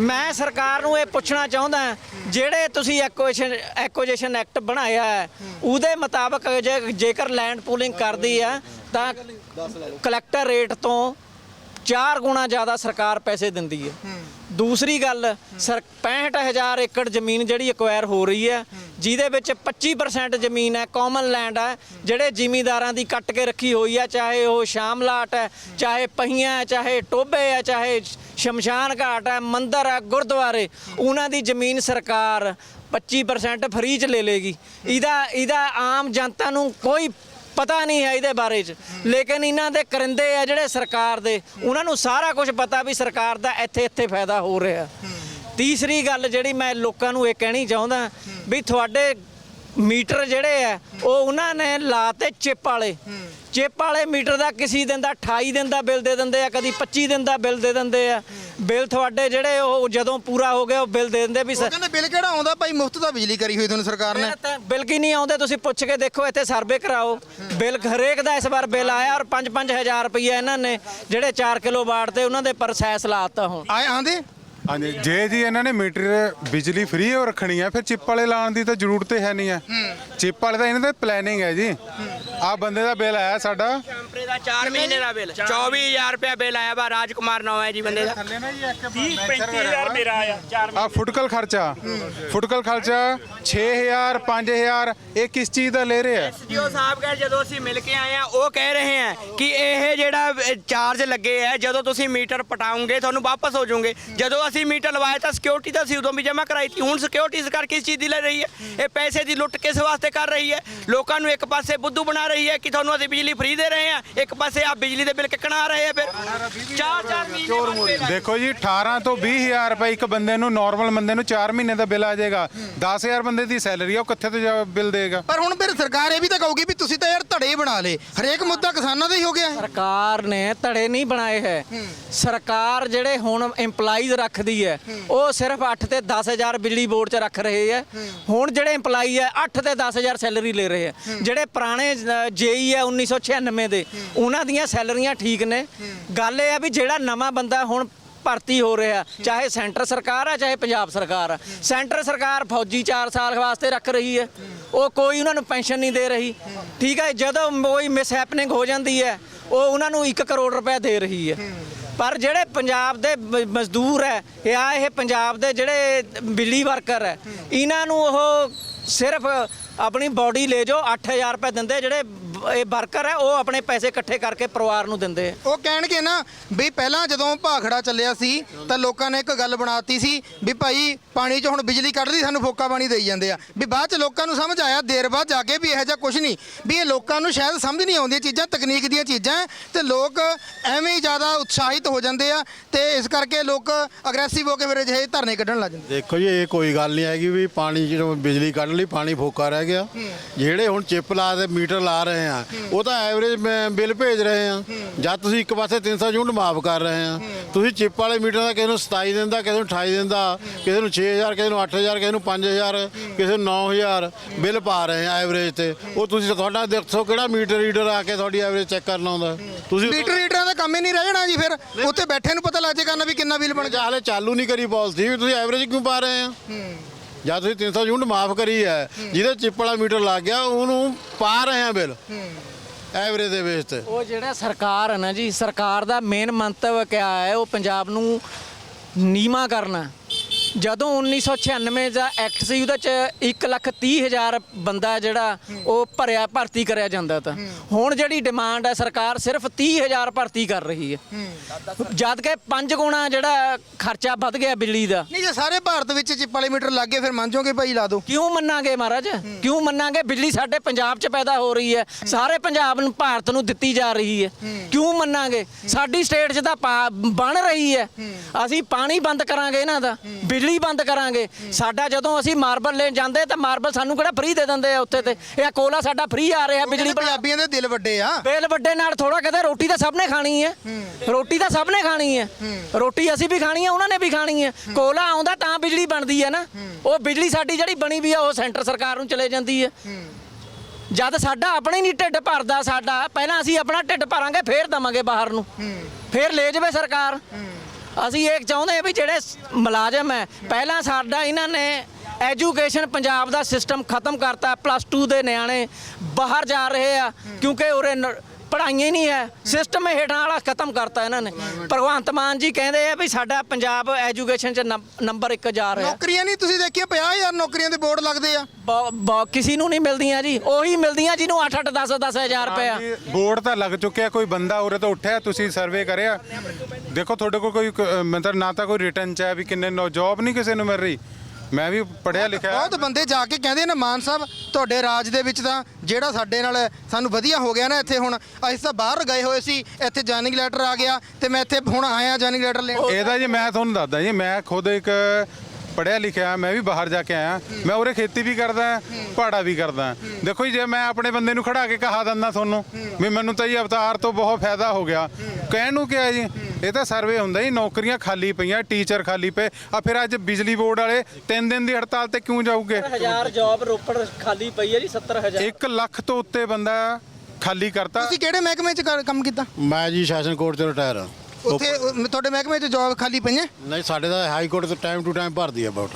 [SPEAKER 5] ਮੈਂ ਸਰਕਾਰ ਨੂੰ ਇਹ ਪੁੱਛਣਾ ਚਾਹੁੰਦਾ ਜਿਹੜੇ ਤੁਸੀਂ ਐਕੁਜੀਸ਼ਨ ਐਕੁਜੀਸ਼ਨ ਐਕਟ ਬਣਾਇਆ ਹੈ, ਉਹਦੇ ਮੁਤਾਬਕ ਜੇਕਰ ਲੈਂਡ ਪੂਲਿੰਗ ਕਰਦੀ ਹੈ, ਤਾਂ ਕਲੈਕਟਰ ਰੇਟ ਤੋਂ 4 ਗੁਣਾ ਜ਼ਿਆਦਾ ਸਰਕਾਰ ਪੈਸੇ ਦਿੰਦੀ ਹੈ। ਦੂਸਰੀ ਗੱਲ, ਸਰ 65000 ਏਕੜ ਜ਼ਮੀਨ ਜਿਹੜੀ ਐਕਵਾਇਰ ਹੋ ਰਹੀ ਹੈ ਜਿਹਦੇ ਵਿੱਚ 25% ਜ਼ਮੀਨ ਹੈ ਕਾਮਨ ਲੈਂਡ ਹੈ, ਜਿਹੜੇ ਜ਼ਿਮੀਂਦਾਰਾਂ ਦੀ ਕੱਟ ਕੇ ਰੱਖੀ ਹੋਈ ਹੈ, ਚਾਹੇ ਉਹ ਸ਼ਾਮਲਾਟ ਹੈ, ਚਾਹੇ ਪਹੀਆਂ ਹੈ, ਚਾਹੇ ਟੋਬੇ ਹੈ, ਚਾਹੇ ਸ਼ਮਸ਼ਾਨ ਘਾਟ ਹੈ, ਮੰਦਿਰ ਹੈ, ਗੁਰਦੁਆਰੇ, ਉਹਨਾਂ ਦੀ ਜ਼ਮੀਨ ਸਰਕਾਰ 25% ਫ੍ਰੀ ਚ ਲੈ ਲੇਗੀ। ਇਹਦਾ ਇਹਦਾ ਆਮ ਜਨਤਾ ਨੂੰ ਕੋਈ ਪਤਾ ਨਹੀਂ ਹੈ ਇਹਦੇ ਬਾਰੇ ਚ। ਲੇਕਿਨ ਇਹਨਾਂ ਦੇ ਕਰਿੰਦੇ ਆ ਜਿਹੜੇ ਸਰਕਾਰ ਦੇ, ਉਹਨਾਂ ਨੂੰ ਸਾਰਾ ਕੁਝ ਪਤਾ ਵੀ ਸਰਕਾਰ ਦਾ ਇੱਥੇ ਇੱਥੇ ਫਾਇਦਾ ਹੋ ਰਿਹਾ। ਤੀਸਰੀ ਗੱਲ ਜਿਹੜੀ ਮੈਂ ਲੋਕਾਂ ਨੂੰ ਇਹ ਕਹਿਣੀ ਚਾਹੁੰਦਾ ਵੀ ਤੁਹਾਡੇ ਮੀਟਰ ਜਿਹੜੇ ਆ ਉਹ ਉਹਨਾਂ ਨੇ ਲਾਤੇ ਚਿੱਪ ਵਾਲੇ। ਚਿੱਪ ਵਾਲੇ ਮੀਟਰ ਦਾ ਕਿਸੇ ਦਿਨ ਦਾ 28 ਦਿਨ ਦਾ ਬਿੱਲ ਦੇ ਦਿੰਦੇ ਆ ਕਦੀ 25 ਦਿਨ ਦਾ ਬਿੱਲ ਦੇ ਦਿੰਦੇ ਆ। ਬਿੱਲ ਤੁਹਾਡੇ ਜਿਹੜੇ ਉਹ ਜਦੋਂ ਪੂਰਾ ਹੋ ਗਿਆ ਉਹ ਬਿੱਲ ਦੇ ਦਿੰਦੇ ਵੀ
[SPEAKER 1] ਉਹ ਕਹਿੰਦੇ ਬਿੱਲ ਕਿਹੜਾ ਆਉਂਦਾ? ਭਾਈ ਮੁਫਤ ਦਾ ਬਿਜਲੀ ਕਰੀ ਹੋਈ ਤੁਹਾਨੂੰ ਸਰਕਾਰ ਨੇ।
[SPEAKER 5] ਬਿੱਲ ਕੀ ਨਹੀਂ ਆਉਂਦੇ ਤੁਸੀਂ ਪੁੱਛ ਕੇ ਦੇਖੋ ਇੱਥੇ ਸਰਵੇ ਕਰਾਓ। ਬਿੱਲ ਹਰੇਕ ਦਾ ਇਸ ਵਾਰ ਬਿੱਲ ਆਇਆ ਔਰ 5-5000 ਰੁਪਈਆ ਇਹਨਾਂ ਨੇ ਜਿਹੜੇ 4 ਕਿਲੋ ਵਾਟ ਤੇ ਉਹਨਾਂ ਦੇ ਪ੍ਰੋਸੈਸ ਲਾਤਾ ਹੁਣ।
[SPEAKER 1] ਆਏ ਆਂਦੇ
[SPEAKER 3] ਹਾਂਜੀ। ਜੇ ਜੀ ਇਹਨਾਂ ਨੇ ਮੀਟਰ ਬਿਜਲੀ ਫ੍ਰੀ ਹੋ ਰੱਖਣੀ ਹੈ ਫਿਰ ਚਿੱਪ ਵਾਲੇ ਲਾਉਣ ਦੀ ਤਾਂ ਜ਼ਰੂਰਤ ਹੀ ਹੈ ਨਹੀਂ ਹੈ। ਚਿੱਪ ਵਾਲੇ ਦਾ ਇਹਨਾਂ ਦਾ ਪਲੈਨਿੰਗ ਹੈ ਜੀ। ਆ ਬੰਦੇ ਦਾ ਬਿੱਲ ਆਇਆ ਸਾਡਾ।
[SPEAKER 2] ਕੰਪਰੇ ਦਾ 4 ਮਹੀਨੇ ਦਾ ਬਿੱਲ। 24000 ਰੁਪਏ ਬਿੱਲ ਆਇਆ ਵਾ ਰਾਜਕੁਮਾਰ ਨਾਮ ਹੈ ਜੀ ਬੰਦੇ ਦਾ।
[SPEAKER 6] 35000 ਮੇਰਾ ਆਇਆ ਚਾਰ
[SPEAKER 3] ਆ ਫੁਟਕਲ ਖਰਚਾ। ਫੁਟਕਲ ਖਰਚਾ 6000 5000 ਇਹ ਕਿਸ ਚੀਜ਼ ਦਾ ਲੈ ਰਹੇ? ਆ
[SPEAKER 2] ਐਸਡੀਓ ਸਾਹਿਬ ਕਹਿੰਦੇ ਜਦੋਂ ਅਸੀਂ ਮਿਲ ਕੇ ਆਏ ਆ ਉਹ ਕਹਿ ਰਹੇ ਆ ਕਿ ਇਹ ਜਿਹੜਾ ਚਾਰਜ ਲੱਗੇ ਹੈ ਜਦੋਂ ਤੁਸੀਂ ਮੀਟਰ ਪਟਾਉਂਗੇ ਤੁਹਾਨੂੰ ਵਾਪਸ ਹੋ ਜਾਓਗੇ। ਜਦੋਂ ਅਸੀਂ ਮੀਟਰ ਲਵਾਇਆ ਤਾਂ ਸਿਕਿਉਰਿਟੀ ਤਾਂ ਅਸੀਂ ਉਦੋਂ ਵੀ ਜਮ੍ਹਾਂ ਕਰਾਈ ਸੀ। ਹੁਣ ਸਿਕਿਉਰਿਟੀ ਸਰਕਾਰ ਕਿਸ ਚੀਜ਼ ਦੀ ਲੈ ਰਹੀ ਹੈ। ਇਹ ਪੈਸੇ ਦੀ ਲੁੱਟ ਕਿਸ ਵਾਸਤੇ ਕਰ ਰਹੀ ਹੈ? ਲੋਕਾਂ ਨੂੰ ਇੱਕ ਪਾਸੇ ਬੁੱਧੂ ਬਣਾ ਰਹੀ ਹੈ ਕਿ ਤੁਹਾਨੂੰ ਅਸੀਂ ਬਿਜਲੀ ਫ੍ਰੀ ਦੇ ਰਹੇ ਆ ਇੱਕ ਪਾਸੇ ਆ ਬਿਜਲੀ ਦੇ ਬਿੱਲ ਕਿੱਕਣਾ ਆ ਰਹੇ ਆ ਫਿਰ। ਚਾਰ ਚਾਰ ਮਹੀਨੇ।
[SPEAKER 3] ਦੇਖੋ ਜੀ 18 ਤੋਂ 20000 ਰੁਪਏ ਇੱਕ ਬੰਦੇ ਨੂੰ ਨਾਰਮਲ ਬੰਦੇ ਨੂੰ 4 ਮਹੀਨੇ ਦਾ ਬਿੱਲ ਆ ਜਾਏਗਾ। 10000 ਬੰਦੇ ਦੀ ਸੈਲਰੀ ਆ ਉਹ ਕਿੱਥੇ ਤੋਂ ਬਿੱਲ ਦੇਗਾ?
[SPEAKER 1] ਪਰ ਹੁਣ ਫਿਰ ਸਰਕਾਰ ਇਹ ਵੀ ਤਾਂ ਕਹੂਗੀ ਵੀ ਤੁਸੀਂ ਤਾਂ ਯਾਰ ਧੜੇ ਬਣਾ ਲੇ ਹਰੇਕ ਮੁੱਦਾ ਕਿਸਾਨਾਂ ਦਾ ਹੀ ਹੋ ਗਿਆ ਹੈ।
[SPEAKER 5] ਸਰਕਾਰ ਨੇ ਧੜੇ ਨਹੀਂ ਬਣਾਏ ਹੈ। ਸਰਕਾਰ ਜਿਹੜੇ ਹੁਣ EMPLOYEES ਰੱਖਦੀ ਹੈ। ਉਹ ਸਿਰਫ 8 ਤੇ 10000 ਬਿਜਲੀ ਬੋਰਡ 'ਚ ਰੱਖ ਰਹੇ ਹੈ। ਹੁਣ ਜਿਹੜੇ EMPLOYEE ਹੈ 8 ਤੇ 10000 ਸੈਲਰੀ ਲੈ ਰਹੇ ਹੈ। ਜਿਹੜੇ ਪੁਰਾਣੇ ਜੇਈ ਹੈ 1996 ਦੇ ਉਹਨਾਂ ਦੀਆਂ ਸੈਲਰੀਆਂ ਠੀਕ ਨੇ। ਗੱਲ ਇਹ ਹੈ ਵੀ ਜਿਹੜਾ ਨਵਾਂ ਬੰਦਾ ਹੁਣ ਭਰਤੀ ਹੋ ਰਿਹਾ ਚਾਹੇ ਸੈਂਟਰ ਸਰਕਾਰ ਹੈ ਚਾਹੇ ਪੰਜਾਬ ਸਰਕਾਰ ਹੈ। ਸੈਂਟਰ ਸਰਕਾਰ ਫੌਜੀ 4 ਸਾਲ ਵਾਸਤੇ ਰੱਖ ਰਹੀ ਹੈ। ਉਹ ਕੋਈ ਉਹਨਾਂ ਨੂੰ ਪੈਨਸ਼ਨ ਨਹੀਂ ਦੇ ਰਹੀ। ਠੀਕ ਹੈ ਜਦੋਂ ਕੋਈ ਮਿਸਹੈਪਨਿੰਗ ਹੋ ਜਾਂਦੀ ਹੈ ਉਹ ਉਹਨਾਂ ਨੂੰ 1 ਕਰੋੜ ਰੁਪਏ ਦੇ ਰਹੀ ਹੈ। ਪਰ ਜਿਹੜੇ ਪੰਜਾਬ ਦੇ ਮ- ਮਜ਼ਦੂਰ ਹੈ ਜਾਂ ਇਹ ਪੰਜਾਬ ਦੇ ਜਿਹੜੇ ਬਿਜਲੀ ਵਰਕਰ ਹੈ ਇਹਨਾਂ ਨੂੰ ਉਹ ਸਿਰਫ ਆਪਣੀ ਬਾਡੀ ਲੈ ਜਾਓ 8000 ਰੁਪਏ ਦਿੰਦੇ ਜਿਹੜੇ ਇਹ ਵਰਕਰ ਹੈ ਉਹ ਆਪਣੇ ਪੈਸੇ ਇਕੱਠੇ ਕਰਕੇ ਪਰਿਵਾਰ ਨੂੰ ਦਿੰਦੇ ਹੈ
[SPEAKER 1] ਉਹ ਕਹਿਣਗੇ ਨਾ ਵੀ ਪਹਿਲਾਂ ਜਦੋਂ ਭਾਖੜਾ ਚੱਲਿਆ ਸੀ ਤਾਂ ਲੋਕਾਂ ਨੇ ਇੱਕ ਗੱਲ ਬਣਾਤੀ ਸੀ ਵੀ ਭਾਈ ਪਾਣੀ 'ਚ ਹੁਣ ਬਿਜਲੀ ਕੱਢ ਲਈ ਸਾਨੂੰ ਫੋਕਾ ਪਾਣੀ ਦੇਈ ਜਾਂਦੇ ਆ। ਵੀ ਬਾਅਦ 'ਚ ਲੋਕਾਂ ਨੂੰ ਸਮਝ ਆਇਆ ਦੇਰ ਬਾਅਦ ਜਾ ਕੇ ਵੀ ਇਹੋ ਜਿਹਾ ਕੁਝ ਨਹੀਂ। ਵੀ ਇਹ ਲੋਕਾਂ ਨੂੰ ਸ਼ਾਇਦ ਸਮਝ ਨਹੀਂ ਆਉਂਦੀਆਂ ਚੀਜ਼ਾਂ ਤਕਨੀਕ ਦੀਆਂ ਚੀਜ਼ਾਂ ਹੈ ਤੇ ਲੋਕ ਐਵੇਂ ਹੀ ਜ਼ਿਆਦਾ ਉਤਸ਼ਾਹਿਤ ਹੋ ਜਾਂਦੇ ਆ ਤੇ ਇਸ ਕਰਕੇ ਲੋਕ ਅਗਰੈਸਿਵ ਹੋ ਕੇ ਫਿਰ ਅਜਿਹੇ ਧਰਨੇ ਕੱਢਣ ਲੱਗ ਜਾਂਦੇ
[SPEAKER 7] ਦੇਖੋ ਜੀ ਇਹ ਕੋਈ ਗੱਲ ਨਹੀਂ ਹੈਗੀ ਵੀ ਪਾਣੀ ਜਦੋਂ ਬਿਜਲੀ ਕੱਢ ਲਈ ਪਾਣੀ ਫੋਕਾ ਰਹਿ ਗਿਆ। ਜਿਹੜੇ ਹੁਣ ਚਿੱਪ ਲਾ ਦੇ ਮੀਟਰ ਲਾ ਰਹੇ ਆ ਉਹ ਤਾਂ ਐਵਰੇਜ ਬਿੱਲ ਭੇਜ ਰਹੇ ਆ। ਜਦ ਤੁਸੀਂ ਇੱਕ ਪਾਸੇ 300 ਯੂਨਿਟ ਮਾਫ ਕਰ ਰਹੇ ਆ। ਤੁਸੀਂ ਚਿੱਪ ਵਾਲੇ ਮੀਟਰ ਦਾ ਕਿਸੇ ਨੂੰ 27 ਦਿੰਦਾ ਕਿਸੇ ਨੂੰ 28 ਦਿੰਦਾ ਕਿਸੇ ਨੂੰ 6000 ਕਿਸੇ ਨੂੰ 8000 ਕਿਸੇ ਨੂੰ 5000 ਕਿਸੇ ਨੂੰ 9000 ਬਿੱਲ ਪਾ ਰਹੇ ਆ ਐਵਰੇਜ ਤੇ। ਉਹ ਤੁਸੀਂ ਤੁਹਾਡਾ ਦੇਖੋ ਕਿਹੜਾ ਮੀਟਰ ਰੀਡਰ ਆ ਕੇ ਤੁਹਾਡੀ ਐਵਰੇਜ ਚੈੱਕ ਕਰਨ ਆਉਂਦਾ। ਤੁਸੀਂ
[SPEAKER 1] ਮੀਟਰ ਰੀਡਰਾਂ ਦਾ ਕੰਮ ਹੀ ਨਹੀਂ ਰਹਿ ਜਾਣਾ ਜੀ ਫਿਰ। ਉੱਥੇ ਬੈਠੇ ਨੂੰ ਪਤਾ ਲੱਗ ਜਾਏਗਾ ਨਾ ਵੀ ਕਿੰਨਾ ਬਿੱਲ ਬਣ ਗਿਆ।
[SPEAKER 7] ਹਾਲੇ ਚਾਲੂ ਨਹੀਂ ਕਰੀ ਪਾਲਿਸੀ ਵੀ ਤੁਸੀਂ ਐਵਰੇਜ ਕਿਉਂ ਪਾ ਰਹੇ ਆ? ਜਦ ਤੁਸੀਂ 300 ਯੂਨਿਟ ਮਾਫ ਕਰੀ ਹੈ, ਜਿਹਦੇ ਚਿੱਪ ਵਾਲਾ ਮੀਟਰ ਲੱਗ ਗਿਆ, ਉਹਨੂੰ ਪਾ ਰਹੇ ਆ ਬਿੱਲ। ਐਵਰੇਜ ਦੇ ਬੇਸ ਤੇ।
[SPEAKER 5] ਉਹ ਜਿਹੜਾ ਸਰਕਾਰ ਹੈ ਨਾ ਜੀ, ਸਰਕਾਰ ਦਾ ਮੇਨ ਮੰਤਵ ਕਿਆ ਹੈ, ਉਹ ਪੰਜਾਬ ਨੂੰ ਨੀਮਾ ਕਰਨਾ। ਜਦੋਂ 1996 ਦਾ ਐਕਟ ਸੀ ਉਹਦੇ ਚ 1 ਲੱਖ 30 ਹਜ਼ਾਰ ਬੰਦਾ ਜਿਹੜਾ ਉਹ ਭਰਿਆ ਭਰਤੀ ਕਰਿਆ ਜਾਂਦਾ ਤਾਂ। ਹੁਣ ਜਿਹੜੀ ਡਿਮਾਂਡ ਹੈ ਸਰਕਾਰ ਸਿਰਫ 30 ਹਜ਼ਾਰ ਭਰਤੀ ਕਰ ਰਹੀ ਹੈ। ਜਦ ਕਿ ਪੰਜ ਗੁਣਾ ਜਿਹੜਾ ਖਰਚਾ ਵੱਧ ਗਿਆ ਬਿਜਲੀ ਦਾ।
[SPEAKER 1] ਨਹੀਂ ਜੇ ਸਾਰੇ ਭਾਰਤ ਵਿੱਚ ਚਿੱਪ ਵਾਲੇ ਮੀਟਰ ਲੱਗ ਗਏ ਫਿਰ ਮੰਨ ਜਾਓਗੇ ਭਾਈ ਲਾ ਦਿਓ।
[SPEAKER 5] ਕਿਉਂ ਮੰਨਾਂਗੇ ਮਹਾਰਾਜ? ਕਿਉਂ ਮੰਨਾਂਗੇ? ਬਿਜਲੀ ਸਾਡੇ ਪੰਜਾਬ 'ਚ ਪੈਦਾ ਹੋ ਰਹੀ ਹੈ। ਸਾਰੇ ਪੰਜਾਬ ਨੂੰ ਭਾਰਤ ਨੂੰ ਦਿੱਤੀ ਜਾ ਰਹੀ ਹੈ। ਕਿਉਂ ਮੰਨਾਂਗੇ? ਸਾਡੀ ਸਟੇਟ 'ਚ ਤਾਂ ਬਣ ਰਹੀ ਹੈ। ਅਸੀਂ ਪਾਣੀ ਬੰਦ ਕਰਾਂਗੇ ਇਹਨਾਂ ਦਾ। ਬਿਜਲੀ ਬੰਦ ਕਰਾਂਗੇ। ਸਾਡਾ ਜਦੋਂ ਅਸੀਂ ਮਾਰਬਲ ਲੈਣ ਜਾਂਦੇ ਤਾਂ ਮਾਰਬਲ ਸਾਨੂੰ ਕਿਹੜਾ ਫ੍ਰੀ ਦੇ ਦਿੰਦੇ ਆ ਉੱਥੇ ਤੇ? ਇਹ ਕੋਲਾ ਸਾਡਾ ਫ੍ਰੀ ਆ ਰਿਹਾ ਬਿਜਲੀ
[SPEAKER 1] ਪੰਜਾਬੀਆਂ ਦੇ ਦਿਲ ਵੱਡੇ ਆ।
[SPEAKER 5] ਬਿੱਲ ਵੱਡੇ ਨਾਲ ਥੋੜਾ ਕਹਿੰਦੇ ਰੋਟੀ ਤਾਂ ਸਭ ਨੇ ਖਾਣੀ ਹੈ। ਰੋਟੀ ਤਾਂ ਸਭ ਨੇ ਖਾਣੀ ਹੈ। ਰੋਟੀ ਅਸੀਂ ਵੀ ਖਾਣੀ ਹੈ ਉਹਨਾਂ ਨੇ ਵੀ ਖਾਣੀ ਹੈ। ਕੋਲਾ ਆਉਂਦਾ ਤਾਂ ਬਿਜਲੀ ਬਣਦੀ ਹੈ ਨਾ। ਉਹ ਬਿਜਲੀ ਸਾਡੀ ਜਿਹੜੀ ਬਣੀ ਵੀ ਆ ਉਹ ਸੈਂਟਰ ਸਰਕਾਰ ਨੂੰ ਚਲੇ ਜਾਂਦੀ ਹੈ। ਜਦ ਸਾਡਾ ਆਪਣਾ ਹੀ ਨਹੀਂ ਢਿੱਡ ਭਰਦਾ ਸਾਡਾ ਪਹਿਲਾਂ ਅਸੀਂ ਆਪਣਾ ਢਿੱਡ ਭਰਾਂਗੇ ਫੇਰ ਦਵਾਂਗੇ ਬਾਹਰ ਨੂੰ। ਫੇਰ ਲੈ ਜਾਵੇ ਸਰਕਾਰ। ਅਸੀਂ ਇਹ ਚਾਹੁੰਦੇ ਹਾਂ ਵੀ ਜਿਹੜੇ ਮੁਲਾਜ਼ਮ ਹੈ, ਪਹਿਲਾਂ ਸਾਡਾ ਇਹਨਾਂ ਨੇ ਐਜੂਕੇਸ਼ਨ ਪੰਜਾਬ ਦਾ ਸਿਸਟਮ ਖਤਮ ਕਰਤਾ ਪਲੱਸ 2 ਦੇ ਨਿਆਣੇ ਬਾਹਰ ਜਾ ਰਹੇ ਆ, ਕਿਉਂਕਿ ਉਰੇ ਪੜ੍ਹਾਈਆਂ ਹੀ ਨਹੀਂ ਹੈ ਸਿਸਟਮ ਹੇਠਾਂ ਵਾਲਾ ਖਤਮ ਕਰਤਾ ਇਹਨਾਂ ਨੇ। ਭਗਵੰਤ ਮਾਨ ਜੀ ਕਹਿੰਦੇ ਆ ਵੀ ਸਾਡਾ ਪੰਜਾਬ ਐਜੂਕੇਸ਼ਨ 'ਚ ਨੰਬ- ਨੰਬਰ 1 ਜਾ ਰਿਹਾ।
[SPEAKER 1] ਨੌਕਰੀਆਂ ਨਹੀਂ ਤੁਸੀਂ ਦੇਖਿਆ 50000 ਨੌਕਰੀਆਂ ਦੇ ਬੋਰਡ ਲੱਗਦੇ ਆ।
[SPEAKER 5] ਕਿਸੇ ਨੂੰ ਨਹੀਂ ਮਿਲਦੀਆਂ ਜੀ। ਉਹੀ ਮਿਲਦੀਆਂ ਜਿਹਨੂੰ 8-8 10-10 ਹਜ਼ਾਰ ਰੁਪਇਆ
[SPEAKER 3] ਬੋਰਡ ਤਾਂ ਲੱਗ ਚੁੱਕਿਆ ਕੋਈ ਬੰਦਾ ਉਰੇ ਤੋਂ ਉੱਠਿਆ ਤੁਸੀਂ ਸਰਵੇ ਕਰਿਆ। ਦੇਖੋ ਤੁਹਾਡੇ ਕੋਲ ਕੋਈ ਮਤਲਬ ਨਾ ਤਾਂ ਕੋਈ ਰਿਟਰਨ ਚ ਹੈ ਵੀ ਕਿੰਨੇ ਨੋ ਜੌਬ ਨਹੀਂ ਕਿਸੇ ਨੂੰ ਮਿਲ ਰਹੀ। ਮੈਂ ਵੀ ਪੜਿਆ ਲਿਖਿਆ
[SPEAKER 1] ਬਹੁਤ ਬੰਦੇ ਜਾ ਕੇ ਕਹਿੰਦੇ ਨੇ ਮਾਨ ਸਾਹਿਬ ਤੁਹਾਡੇ ਰਾਜ ਦੇ ਵਿੱਚ ਤਾਂ ਜਿਹੜਾ ਸਾਡੇ ਨਾਲ ਸਾਨੂੰ ਵਧੀਆ ਹੋ ਗਿਆ ਨਾ ਇੱਥੇ ਹੁਣ ਅਸੀਂ ਤਾਂ ਬਾਹਰ ਗਏ ਹੋਏ ਸੀ ਇੱਥੇ ਜੁਆਇਨਿੰਗ ਲੈਟਰ ਆ ਗਿਆ ਤੇ ਮੈਂ ਇੱਥੇ ਹੁਣ ਆਇਆ ਜੁਆਇਨਿੰਗ ਲੈਟਰ ਲੈਣ
[SPEAKER 3] ਇਹਦਾ ਜੀ ਮੈਂ ਤੁਹਾਨੂੰ ਦੱਸਦਾ ਜੀ ਮੈਂ ਖੁਦ ਇੱਕ ਪੜਿਆ ਲਿਖਿਆ ਮੈਂ ਵੀ ਬਾਹਰ ਜਾ ਕੇ ਆਇਆ। ਮੈਂ ਉਰੇ ਖੇਤੀ ਵੀ ਕਰਦਾ ਪਹਾੜਾ ਵੀ ਕਰਦਾ ਦੇਖੋ ਜੀ ਜੇ ਮੈਂ ਆਪਣੇ ਬੰਦੇ ਨੂੰ ਖੜਾ ਕੇ ਕਹਾ ਦਿੰਦਾ ਤੁਹਾਨੂੰ ਵੀ ਮੈਨੂੰ ਤਾਂ ਜੀ ਅਵਤਾਰ ਤੋਂ ਬਹੁਤ ਫਾਇਦਾ ਹੋ ਗਿਆ। ਕਹਿਣ ਨੂੰ ਕਿਹਾ ਜੀ? ਇਹ ਤਾਂ ਸਰਵੇ ਹੁੰਦਾ ਜੀ ਨੌਕਰੀਆਂ ਖਾਲੀ ਪਈਆਂ ਟੀਚਰ ਖਾਲੀ ਪਏ। ਆ ਫਿਰ ਅੱਜ ਬਿਜਲੀ ਬੋਰਡ ਵਾਲੇ 3 ਦਿਨ ਦੀ ਹੜਤਾਲ ਤੇ ਕਿਉਂ ਜਾਊਗੇ?
[SPEAKER 5] ਹਜ਼ਾਰ ਜੌਬ ਰੋਪੜ ਖਾਲੀ ਪਈ ਹੈ ਜੀ 70000
[SPEAKER 3] 1 ਲੱਖ ਤੋਂ ਉੱਤੇ ਬੰਦਾ ਖਾਲੀ ਕਰਤਾ।
[SPEAKER 1] ਤੁਸੀਂ ਕਿਹੜੇ ਮਹਿਕਮੇ 'ਚ ਕੰਮ ਕੀਤਾ?
[SPEAKER 7] ਮੈਂ ਜੀ ਸੈਸ਼ਨ ਕੋਰਟ ਤੋਂ ਰਿਟਾਇਰ ਹਾਂ।
[SPEAKER 1] ਉੱਥੇ ਤੁਹਾਡੇ ਮਹਿਕਮੇ 'ਚ ਜੌਬ ਖਾਲੀ ਪਈਆਂ?
[SPEAKER 7] ਨਹੀਂ ਸਾਡੇ ਦਾ ਹਾਈ ਕੋਰਟ ਤੋਂ ਟਾਈਮ ਟੂ ਟਾਈਮ ਭਰਦੀ ਆ ਵੋਟ